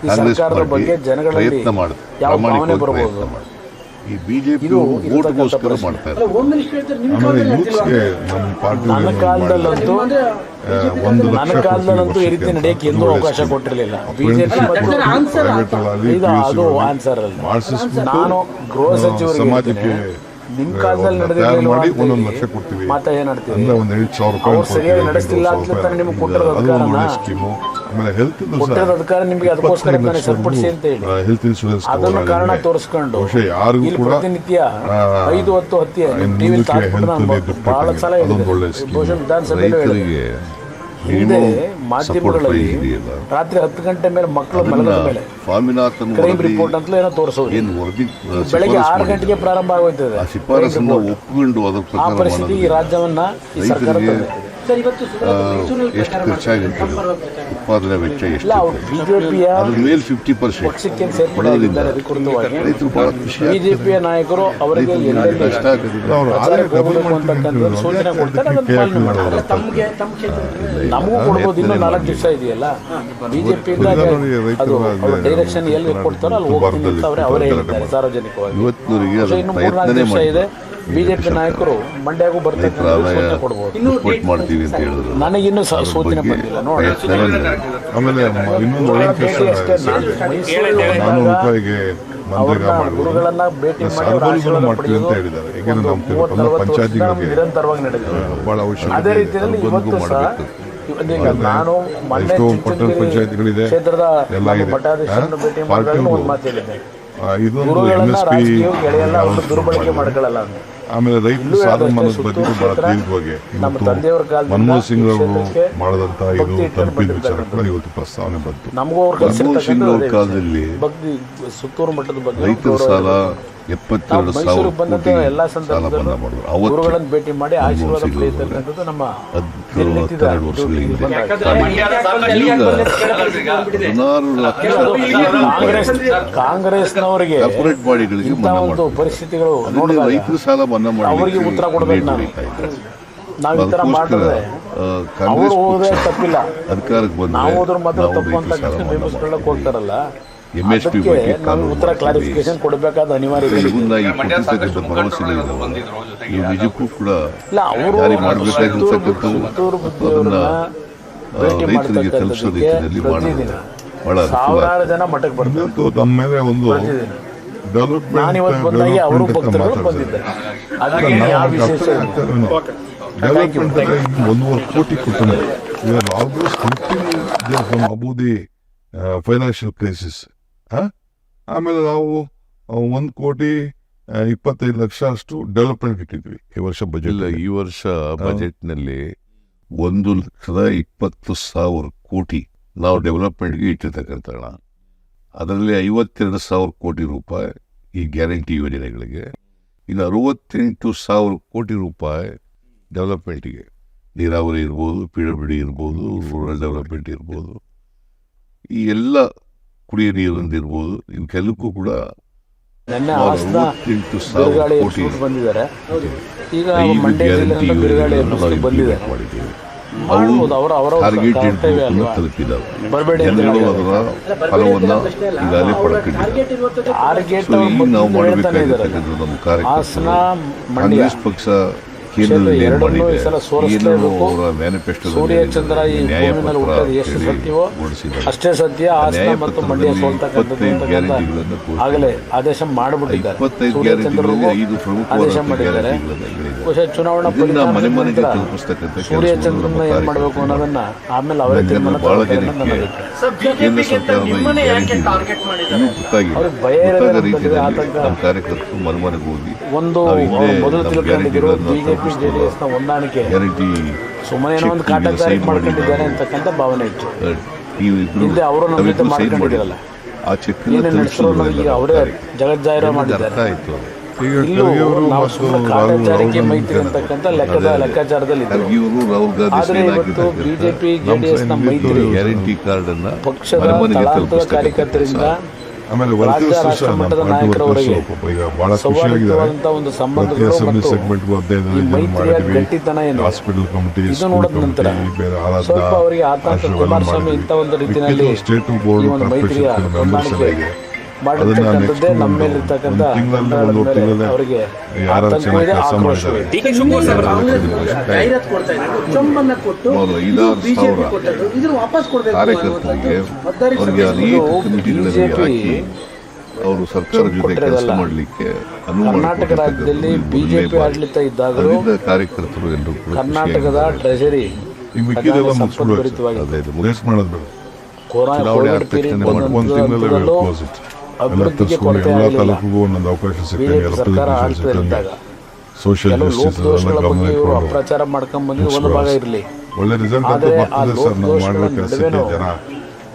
[SPEAKER 3] ಕಾಂಗ್ರೆಸ್ ಪಾರ್ಟಿ ಪ್ರಯತ್ನ ಮಾಡುತ್ತೆ ಪ್ರಾಮಾಣಿಕವಾಗಿ ಪ್ರಯತ್ನ ಮಾಡುತ್ತೆ ಈ ಬಿಜೆಪಿ ಓಟ್ಗೋಸ್ಕರ
[SPEAKER 1] ಇರ್ತಕ್ಕಂಥ
[SPEAKER 3] ಮಾಡ್ತಾ
[SPEAKER 4] ಅಲ್ಲ,
[SPEAKER 3] ಇದ್ದಾರೆ
[SPEAKER 4] ಹೋಮ್ ಮಿನಿಸ್ಟರ್ ನಿಮ್ಮ
[SPEAKER 2] ಆಮೇಲೆ? ಯೂತ್ಸ್ಗೆ ನಮ್ಮ ಪಾರ್ಟಿ
[SPEAKER 1] ನನ್ನ ಕಾಲದಲ್ಲಂತೂ
[SPEAKER 2] ಒಂದು ಲಕ್ಷ
[SPEAKER 1] ನನ್ನ ಕಾಲದಲ್ಲಂತೂ ಈ ರೀತಿ ನಡೆಯಕ್ಕೆ ಎಂದೂ ಅವಕಾಶ ಕೊಟ್ಟಿರಲಿಲ್ಲ. ಬಿಜೆಪಿ ಮತ್ತು
[SPEAKER 4] ಆನ್ಸರ್
[SPEAKER 1] ಇದು ಅದು ಆನ್ಸರ್ ಅಲ್ಲ. ನಾನು ಗೃಹ ಸಚಿವರಿಗೆ
[SPEAKER 2] ಸಮಾಜಕ್ಕೆ
[SPEAKER 1] ಹೇಳ್ತೀನಿ, ನಿಮ್ ಕಾಲದಲ್ಲಿ
[SPEAKER 2] ಒಂದೊಂದು ಲಕ್ಷ ಕೊಡ್ತೀವಿ.
[SPEAKER 1] ಮಾತಾ ಏನ್ ಆಡ್ತೀವಿ
[SPEAKER 2] ಅಂದ್ರೆ ಒಂದು ಎಂಟು ಸಾವಿರ ರೂಪಾಯಿ
[SPEAKER 1] ಸರಿಯಾಗಿ ನಡೆಸ್ತಿಲ್ಲ ಅಂತ ತಾನೇ ನಿಮ್ಗೆ ಕೊಟ್ಟಿರೋದು
[SPEAKER 2] ಅದು ಒಳ್ಳೆ ಸ್ಕೀಮು ಆಮೇಲೆ ಹೆಲ್ತ್
[SPEAKER 1] ಕೊಟ್ಟಿರೋದು ಅಧಿಕಾರ ನಿಮ್ಗೆ ಅದಕ್ಕೋಸ್ಕರ ತಾನೇ ಸರಿಪಡಿಸಿ ಅಂತ ಹೇಳಿ.
[SPEAKER 2] ಹೆಲ್ತ್ ಇನ್ಶೂರೆನ್ಸ್
[SPEAKER 1] ಅದನ್ನು ಕಾರಣ ತೋರಿಸ್ಕೊಂಡು.
[SPEAKER 2] ಬಹುಶಃ ಯಾರಿಗೂ ಕೂಡ
[SPEAKER 1] ಪ್ರತಿನಿತ್ಯ ಐದು ಹತ್ತು ಹತ್ತಿ
[SPEAKER 2] ಇನ್ನು
[SPEAKER 1] ಟಿವಿ ನಾನು ಬಹಳ ಸಲ
[SPEAKER 2] ಇದೆ
[SPEAKER 1] ಹೇಳಿದೆ. ಬಹುಶಃ ವಿಧಾನಸಭೆಯಲ್ಲೂ ಹಿಂದೆ
[SPEAKER 3] ಸಪೋರ್ಟ್
[SPEAKER 1] ಮಾಧ್ಯಮಗಳಲ್ಲಿ
[SPEAKER 3] ಇದೆಯಲ್ಲ
[SPEAKER 1] ರಾತ್ರಿ ಹತ್ತು ಗಂಟೆ ಮೇಲೆ ಮಕ್ಕಳು ಮಲಗದ ಮೇಲೆ
[SPEAKER 3] ಸ್ವಾಮಿನಾಥನ್
[SPEAKER 1] ಕ್ರೈಮ್
[SPEAKER 3] ವರದಿ
[SPEAKER 1] ರಿಪೋರ್ಟ್ ಅಂತಲೂ ಏನೋ ತೋರಿಸೋದು
[SPEAKER 3] ಏನು ವರದಿ ಆ,
[SPEAKER 1] ಬೆಳಗ್ಗೆ
[SPEAKER 3] ಶಿಫಾರಸು
[SPEAKER 1] ಆರು
[SPEAKER 3] ಮಾಡಿದ್ರು.
[SPEAKER 1] ಗಂಟೆಗೆ ಪ್ರಾರಂಭ ಆಗೋಯ್ತದೆ
[SPEAKER 3] ಆ ಶಿಫಾರಸನ್ನ ಒಪ್ಕೊಂಡು ಅದ್ರ
[SPEAKER 1] ಆ
[SPEAKER 3] ಪ್ರಕಾರ
[SPEAKER 1] ಪರಿಸ್ಥಿತಿ ಈ
[SPEAKER 3] ಮಾಡೋದು
[SPEAKER 1] ರಾಜ್ಯವನ್ನ ಈ ಸರ್ಕಾರ
[SPEAKER 3] ಎಷ್ಟು ಖರ್ಚಾಗಿರ್ತದೆ ಉತ್ಪಾದನೆ ವೆಚ್ಚ
[SPEAKER 1] ಇಲ್ಲ
[SPEAKER 3] ಎಷ್ಟು ಅದ್ರ ಮೇಲೆ ಫಿಫ್ಟಿ ಪರ್ಸೆಂಟ್ ರೈತರು ಬಹಳ ಖುಷಿ
[SPEAKER 1] ಬಿಜೆಪಿಯ ನಾಯಕರು ಅವರಿಗೆ
[SPEAKER 3] ಕಷ್ಟ
[SPEAKER 1] ನಮಗೂ ಕೊಡ್ಬೋದು ಇನ್ನೂ ನಾಲ್ಕು ದಿವಸ ಇದೆಯಲ್ಲ? ಬಿಜೆಪಿಯಿಂದ ಡೈರೆಕ್ಷನ್ ಎಲ್ಲಿ ಕೊಡ್ತಾರೋ ಅಲ್ಲಿ ಹೋಗ್ತೀನಿ ಅಂತ ಅವರೇ ಸಾರ್ವಜನಿಕವಾಗಿ. ಇನ್ನು
[SPEAKER 3] ಪ್ರಯತ್ನನೇ
[SPEAKER 1] ದಿವಸ ಇದೆ. ಬಿಜೆಪಿ ನಾಯಕರು ಮಂಡ್ಯಗೂ ಬರ್ತಾರೆ
[SPEAKER 3] ಸಪೋರ್ಟ್ ಮಾಡ್ತೀವಿ ಅಂತ ಹೇಳಿದ್ರು.
[SPEAKER 1] ನನಗಿನ್ನೂ ಸಹ ಸೂಚನೆ ಬಂದಿಲ್ಲ ನೋಡಿ.
[SPEAKER 2] ಆಮೇಲೆ ಇನ್ನೊಂದು
[SPEAKER 1] ನಾನು
[SPEAKER 2] ರೂಪಾಯಿಗೆ ಮನ್ರೇಗಾ
[SPEAKER 1] ಗುರುಗಳನ್ನ ಭೇಟಿ ಮಾಡಿ ಅವ್ರ
[SPEAKER 2] ಮಾಡ್ತೀವಿ ಅಂತ ಹೇಳಿದ್ದಾರೆ. ನಮ್ಮ ಪಂಚಾಯತಿಗಳಿಗೆ
[SPEAKER 1] ನಿರಂತರವಾಗಿ ನಡೆದಿದೆ.
[SPEAKER 2] ಬಹಳ
[SPEAKER 1] ಅದೇ ರೀತಿಯಲ್ಲಿ ಇವತ್ತು ಸಹ ನಾನು ಮೊನ್ನೆ
[SPEAKER 2] ಪಟ್ಟಣ ಪಂಚಾಯತಿಗಳಿದೆ.
[SPEAKER 1] ಕ್ಷೇತ್ರದ
[SPEAKER 2] ಹಾ?
[SPEAKER 1] ಭೇಟಿ ಮಾಡಿದಾಗ
[SPEAKER 2] ಒಂದು.
[SPEAKER 1] ಮಾತು ಹೇಳಿದ್ದೆ ಗುರುಗಳನ್ನ
[SPEAKER 2] ಎಸ್ ಪಿ
[SPEAKER 1] ರಾಜಕೀಯವಾಗಿ ದುರ್ಬಳಕೆ ಮಾಡ್ಕೊಳ್ಳಲ್ಲ ಅಂತ
[SPEAKER 2] ಆಮೇಲೆ ರೈತರು ಸಾಲ
[SPEAKER 1] ಸುತ್ತೂರು
[SPEAKER 2] ಬಗ್ಗೆ ಬಹಳ ದೀರ್ಘವಾಗಿ
[SPEAKER 1] ನಮ್ಮ
[SPEAKER 2] ಇವತ್ತು ಮನಮೋಹನ್ ಸಿಂಗ್ ಅವರು ಮಾಡಿದಂತ ಇದು ತಲುಪಿದ ವಿಚಾರ ಕೂಡ ಇವತ್ತು ಪ್ರಸ್ತಾವನೆ ಬಂತು.
[SPEAKER 1] ನಮಗೂ ಅವ್ರು
[SPEAKER 3] ಮನಮೋಹನ್ ಸಿಂಗ್ ಅವರ ಕಾಲದಲ್ಲಿ
[SPEAKER 1] ಸುತ್ತೂರು ಮಟ್ಟದ ಬಗ್ಗೆ
[SPEAKER 3] ರೈತರ ಸಾಲ. ಎಪ್ಪತ್ತೆರಡು ಸಾವಿರ ಕೋಟಿ
[SPEAKER 1] ಎಲ್ಲಾ
[SPEAKER 3] ಸಾಲ
[SPEAKER 1] ಸಂದರ್ಭದಲ್ಲೂ
[SPEAKER 3] ಮನ್ನಾ ಮಾಡಿದ್ರು. ಅವತ್ತು
[SPEAKER 1] ಭೇಟಿ ಮಾಡಿ ಆಶೀರ್ವಾದ
[SPEAKER 3] ಸಿಂಗ್ ಅವರು
[SPEAKER 1] ಪಡೆಯತಕ್ಕಂಥದ್ದು ನಮ್ಮ
[SPEAKER 3] ವರ್ಷಗಳ ಹಿಂದೆ. ಹದಿನಾರು ಲಕ್ಷ
[SPEAKER 1] ಕಾಂಗ್ರೆಸ್ ಕಾಂಗ್ರೆಸ್ನವರಿಗೆ
[SPEAKER 3] ಕಾರ್ಪೊರೇಟ್ ಬಾಡಿಗಳಿಗೆ ಮನ್ನಾ ಮಾಡಿದ್ರು
[SPEAKER 1] ಪರಿಸ್ಥಿತಿಗಳು
[SPEAKER 3] ನೋಡಿ
[SPEAKER 1] ರೈತರು
[SPEAKER 3] ರೈತರ ಸಾಲ ಮನ್ನಾ
[SPEAKER 1] ಅವರಿಗೆ ಉತ್ತರ ಕೊಡಬೇಕು ನಾವು. ಈ ತರ ಮಾಡಿದ್ರೆ
[SPEAKER 3] ಕಾಂಗ್ರೆಸ್
[SPEAKER 1] ಅವರು ಹೋದ್ರೆ
[SPEAKER 3] ಪಕ್ಷ
[SPEAKER 1] ತಪ್ಪಿಲ್ಲ.
[SPEAKER 3] ಅಧಿಕಾರಕ್ಕೆ
[SPEAKER 1] ನಾವು ಹೋದ್ರ ಮಾತ್ರ ತಪ್ಪು ಅಂತ
[SPEAKER 3] ರೈತರ ಸಾಲ ಮನ್ನಾ
[SPEAKER 1] ಹೋಗ್ತಾರಲ್ಲ
[SPEAKER 3] ಎಂ ಎಸ್ ಪಿ
[SPEAKER 1] ಅದಕ್ಕೆ ನಾವು
[SPEAKER 3] ಕಾನೂನು
[SPEAKER 1] ಉತ್ತರ ಕ್ಲಾರಿಫಿಕೇಶನ್ ಕೊಡಬೇಕಾದ ಅನಿವಾರ್ಯ ಇದೆ.
[SPEAKER 3] ಈ ಕೊಟ್ಟಿರ್ತಕ್ಕಂಥ ಭರವಸೆಗಳಿದಾವೆ ಇವು ನಿಜಕ್ಕೂ ಕೂಡ
[SPEAKER 1] ಇಲ್ಲ ಅವರು
[SPEAKER 3] ಜಾರಿ ಮಾಡಬೇಕಾಗಿರ್ತಕ್ಕಂಥವು
[SPEAKER 1] ಸುತ್ತೂರು
[SPEAKER 3] ಅದನ್ನ
[SPEAKER 1] ಬುದ್ಧಿಯವರನ್ನ
[SPEAKER 3] ಆ,
[SPEAKER 1] ಭೇಟಿ
[SPEAKER 3] ರೈತರಿಗೆ ತಲುಪಿಸೋ ರೀತಿಯಲ್ಲಿ ಮಾಡೋದು. ಬಹಳ ಅನುಕೂಲ
[SPEAKER 1] ಸಾವಿರಾರು ಜನ ಮಠಕ್ಕೆ ಬರ್ತಾರೆ.
[SPEAKER 2] ಇವತ್ತು ತಮ್ಮ ಮೇಲೆ ಒಂದು
[SPEAKER 1] ಪ್ರತಿದಿನ
[SPEAKER 2] ಡೆವಲಪ್ಮೆಂಟ್
[SPEAKER 1] ನಾನು ಇವತ್ತು ಬಂದಾಗ ಅವರು ಭಕ್ತರುಗಳು ಬಂದಿದ್ದಾರೆ ಅದಕ್ಕೆ ಯಾವ ವಿಶೇಷ
[SPEAKER 2] ಒಂದೂವರೆ ಕೋಟಿ ಕುಟುಂಬ ಆಲ್ಮೋಸ್ಟ್ ಫ್ರಮ್ ಅಬೂ ದಿ ಫೈನಾನ್ಷಿಯಲ್ ಕ್ರೈಸಿಸ್ ಆಮೇಲೆ ನಾವು ಒಂದು ಕೋಟಿ ಇಪ್ಪತ್ತೈದು ಲಕ್ಷ ಅಷ್ಟು ಡೆವಲಪ್ಮೆಂಟ್ ಇಟ್ಟಿದ್ವಿ ಈ ವರ್ಷ ಬಜೆಟ್
[SPEAKER 3] ಈ ವರ್ಷ ಬಜೆಟ್ನಲ್ಲಿ ಒಂದು ಲಕ್ಷದ ಇಪ್ಪತ್ತು ಸಾವಿರ ಕೋಟಿ ನಾವು ಡೆವಲಪ್ಮೆಂಟ್ಗೆ ಇಟ್ಟಿರ್ತಕ್ಕಂಥ ಹಣ ಅದರಲ್ಲಿ ಐವತ್ತೆರಡು ಸಾವಿರ ಕೋಟಿ ರೂಪಾಯಿ ಈ ಗ್ಯಾರಂಟಿ ಯೋಜನೆಗಳಿಗೆ ಇನ್ನು ಅರವತ್ತೆಂಟು ಸಾವಿರ ಕೋಟಿ ರೂಪಾಯಿ ಡೆವಲಪ್ಮೆಂಟಿಗೆ. ನೀರಾವರಿ ಇರ್ಬೋದು ಪಿ ಡಬ್ಲ್ಯೂ ಡಿ ಇರ್ಬೋದು ರೂರಲ್ ಡೆವಲಪ್ಮೆಂಟ್ ಇರ್ಬೋದು. ಈ ಎಲ್ಲ ಕುಡಿಯೋ ನೀರಿಂದ ಇರ್ಬೋದು ಇವಕ್ಕೆಲ್ಲಕ್ಕೂ ಕೂಡ ಅರವತ್ತೆಂಟು ಸಾವಿರ ಕೋಟಿ
[SPEAKER 1] ಈಗ
[SPEAKER 3] ಐದು ಗ್ಯಾರಂಟಿ ಯೋಜನೆಗಳನ್ನು ನಾವು ಮಾಡಿದ್ದೀವಿ.
[SPEAKER 1] ಕರ್ತವ್ಯ ಅಲ್ವಾ?
[SPEAKER 3] ತಲುಪಿದಾವೆ.
[SPEAKER 1] ಬರಬೇಡಿ ಅಂತ
[SPEAKER 3] ಜನಗಳು. ಅದರ ಫಲವನ್ನ ಈಗಾಗಲೇ ಪಡ್ಕೊಂಡಿದ್ದಾರೆ.
[SPEAKER 4] ಟಾರ್ಗೆಟ್
[SPEAKER 1] ಟಾರ್ಗೆಟ್
[SPEAKER 3] ಸೊ ಈಗ ನಾವು ಮಾಡಬೇಕಾಗಿರ್ತಕ್ಕಂಥದ್ದು ನಮ್ಮ ಕಾರ್ಯಕ್ರಮ ಕಾಂಗ್ರೆಸ್ ಪಕ್ಷ ಅವರ
[SPEAKER 1] ಅಷ್ಟೇ ಸತ್ಯ. ಹಾಸನ ಮತ್ತು ಮಂಡ್ಯ ಆಗಲೇ ಆದೇಶ ಮಾಡಿಬಿಟ್ಟಿದ್ದಾರೆ.
[SPEAKER 3] ಇಪ್ಪತ್ತೈದು ಗ್ಯಾರಂಟಿಗಳಲ್ಲಿ ಐದು
[SPEAKER 1] ಆದೇಶ
[SPEAKER 3] ಪ್ರಮುಖವಾದ
[SPEAKER 1] ಮಾಡಿದ್ದಾರೆ.
[SPEAKER 3] ಗ್ಯಾರಂಟಿಗಳನ್ನು
[SPEAKER 1] ಬಹುಶಃ ಚುನಾವಣಾ
[SPEAKER 3] ಮನೆ ಮನೆಗೆ ತಲುಪಿಸ್ತಕ್ಕಂಥ
[SPEAKER 1] ಸೂರ್ಯಚಂದ್ರನ ಏನ್ ಮಾಡಬೇಕು ಅನ್ನೋದನ್ನ ಆಮೇಲೆ ಅವರೇ ತೀರ್ಮಾನ
[SPEAKER 3] ಬಹಳ ಜನಕ್ಕೆ ಕೇಂದ್ರ ಸರ್ಕಾರದ ಗೊತ್ತಾಗಿಲ್ಲ
[SPEAKER 1] ಭಯ
[SPEAKER 3] ರೀತಿಯಲ್ಲಿ. ನಮ್ಮ ಕಾರ್ಯಕರ್ತರು ಮನೆ ಮನೆಗೆ ಹೋಗಿ
[SPEAKER 1] ಒಂದು ಮೊದಲು ತಿಳ್ಕೊಂಡಿದ್ರು
[SPEAKER 3] ಗ್ಯಾರಂಟಿಗಳನ್ನು
[SPEAKER 1] ಹೊಂದಾಣಿಕೆ. ಸುಮ್ಮನೆ ಏನೋ ಒಂದು ಕಾಟಚಾರಿ ಮಾಡ್ಕೊಂಡಿದ್ದಾರೆ
[SPEAKER 3] ಮಾಡಿ
[SPEAKER 1] ಅಂತಕ್ಕಂಥ ಭಾವನೆ ಇತ್ತು. ಹಿಂದೆ ಅವರು ನಮ್ಮ ಜೊತೆ ಏನೇನು ನಡೆಸಿರೋ ಈಗ ಅವರೇ ಜಗಜ್ಜಾಹಿರ
[SPEAKER 3] ಜಾಹೀರ
[SPEAKER 1] ಮಾಡಿದ್ದಾರೆ. ಇಲ್ಲೂ ನಾವು ಸುಮ್ಮನೆ ಕಾಟಾಚಾರಕ್ಕೆ ಮೈತ್ರಿ ಅಂತಕ್ಕಂಥ ಲೆಕ್ಕದ ಲೆಕ್ಕಾಚಾರದಲ್ಲಿ ಆದ್ರೆ ಇವತ್ತು ಬಿಜೆಪಿ
[SPEAKER 2] ನಮ್ಮ ಜೆಡಿಎಸ್ನ
[SPEAKER 1] ಮೈತ್ರಿ
[SPEAKER 3] ಗ್ಯಾರಂಟಿ ಕಾರ್ಡ್ ಅನ್ನ
[SPEAKER 1] ಪಕ್ಷದ ಕಾರ್ಯಕರ್ತರಿಂದ.
[SPEAKER 2] ಆಮೇಲೆ ವರ್ಕರ್ಸ್
[SPEAKER 1] ರಾಷ್ಟ್ರ ಮಟ್ಟದ
[SPEAKER 2] ಪಾರ್ಟಿ ಈಗ ಬಹಳ ಖುಷಿಯಾಗಿದ್ದಾರೆ ಪ್ರತಿ ಅಸೆಂಬ್ಲಿ ಸೆಗ್ಮೆಂಟ್ಗೂ ಹದಿನೈದು ಮಾಡಿದ್ವಿ. ಹಾಸ್ಪಿಟಲ್ ಕಮಿಟಿ
[SPEAKER 1] ಇದು
[SPEAKER 2] ಸ್ಕೂಲ್ ಬೇರೆ ಆರಾಧನಾ
[SPEAKER 1] ಸ್ವಲ್ಪ ಅವರಿಗೆ ಆತಂಕ ಕುಮಾರಸ್ವಾಮಿ ಇಂಥ ಒಂದು ರೀತಿಯಲ್ಲಿ
[SPEAKER 2] ಸ್ಟೇಟ್ ಬೋರ್ಡ್ ಕಾರ್ಪೊರೇಷನ್ ಮೆಂಬರ್ಸ್
[SPEAKER 1] ಹೊಂದಾಣಿಕೆ
[SPEAKER 2] ಅದನ್ನ
[SPEAKER 1] ಮಾಡಿರ್ತಕ್ಕಂಥದ್ದೇ ನಮ್ಮ ಮೇಲೆ ಇರ್ತಕ್ಕಂಥ ಅವರಿಗೆ
[SPEAKER 4] ಬಿಜೆಪಿ
[SPEAKER 3] ಅವರು ಸರ್ಕಾರ ಜೊತೆ ಕೆಲಸ. ಮಾಡಲಿಕ್ಕೆ
[SPEAKER 1] ಕರ್ನಾಟಕ ರಾಜ್ಯದಲ್ಲಿ ಬಿಜೆಪಿ ಆಡಳಿತ ಇದ್ದಾಗಲೂ
[SPEAKER 3] ಕಾರ್ಯಕರ್ತರು ಎಲ್ಲರೂ
[SPEAKER 1] ಕರ್ನಾಟಕದ. ಟ್ರೆಜರಿ
[SPEAKER 3] ವೇಸ್ಟ್ ಮಾಡೋದು
[SPEAKER 1] ಕೋವಿಡ್ ಪೀರಿಯಡ್
[SPEAKER 2] ಎಲ್ಲ
[SPEAKER 1] ಅಭಿವೃದ್ಧಿಗೆ ಕೊರತೆ
[SPEAKER 2] ಎಲ್ಲ
[SPEAKER 1] ಆಗಲಿಲ್ಲ.
[SPEAKER 2] ತಾಲೂಕಿಗೂ ಒಂದೊಂದು ಅವಕಾಶ ಸಿಕ್ಕಂಗೆ
[SPEAKER 1] ಬಿಜೆಪಿ ಸರ್ಕಾರ
[SPEAKER 2] ಸೋಷಿಯಲ್
[SPEAKER 1] ಕೆಲವು
[SPEAKER 2] ಜಸ್ಟಿಸ್
[SPEAKER 1] ಲೋಪದೋಷಗಳ
[SPEAKER 2] ಎಲ್ಲ ಗಮನ
[SPEAKER 1] ಬಗ್ಗೆ ಇವರು
[SPEAKER 2] ಇಟ್ಕೊಂಡು
[SPEAKER 1] ಅಪ್ರಚಾರ ಮಾಡ್ಕೊಂಡ್ ಬಂದಿದ್ದು ಒಂದು ಭಾಗ ಇರಲಿ.
[SPEAKER 2] ಒಳ್ಳೆ ರಿಸಲ್ಟ್ ಅಂತ
[SPEAKER 1] ಆದರೆ ಆ
[SPEAKER 2] ಬರ್ತದೆ ಸರ್ ನಾವು
[SPEAKER 1] ಲೋಪದೋಷಗಳ
[SPEAKER 2] ಕೆಲಸಕ್ಕೆ
[SPEAKER 1] ನಡುವೆನೂ
[SPEAKER 2] ಜನ.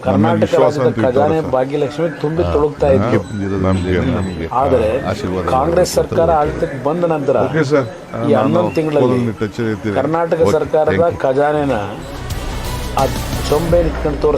[SPEAKER 1] ಕರ್ನಾಟಕ
[SPEAKER 2] ವಿಶ್ವಾಸ
[SPEAKER 1] ರಾಜ್ಯದ
[SPEAKER 2] ಅಂತ
[SPEAKER 1] ಖಜಾನೆ ಭಾಗ್ಯಲಕ್ಷ್ಮಿ ತುಂಬಿ ತೊಳಗ್ತಾ ಇದ್ರು
[SPEAKER 2] ನಮ್ಗೆ
[SPEAKER 3] ನಮಗೆ.
[SPEAKER 1] ಆದರೆ
[SPEAKER 3] ಆಶೀರ್ವಾದ
[SPEAKER 1] ಕಾಂಗ್ರೆಸ್ ಸರ್ಕಾರ ಆಡಳಿತಕ್ಕೆ ಬಂದ ನಂತರ
[SPEAKER 2] ಓಕೆ ಸರ್.
[SPEAKER 1] ಈ ಹನ್ನೊಂದು ತಿಂಗಳಲ್ಲಿ
[SPEAKER 2] ಟಚ್
[SPEAKER 1] ಕರ್ನಾಟಕ ಸರ್ಕಾರದ ಖಜಾನೆನ ಆ ಚೊಂಬೆ ಇಟ್ಕೊಂಡು ತೋರಿಸ್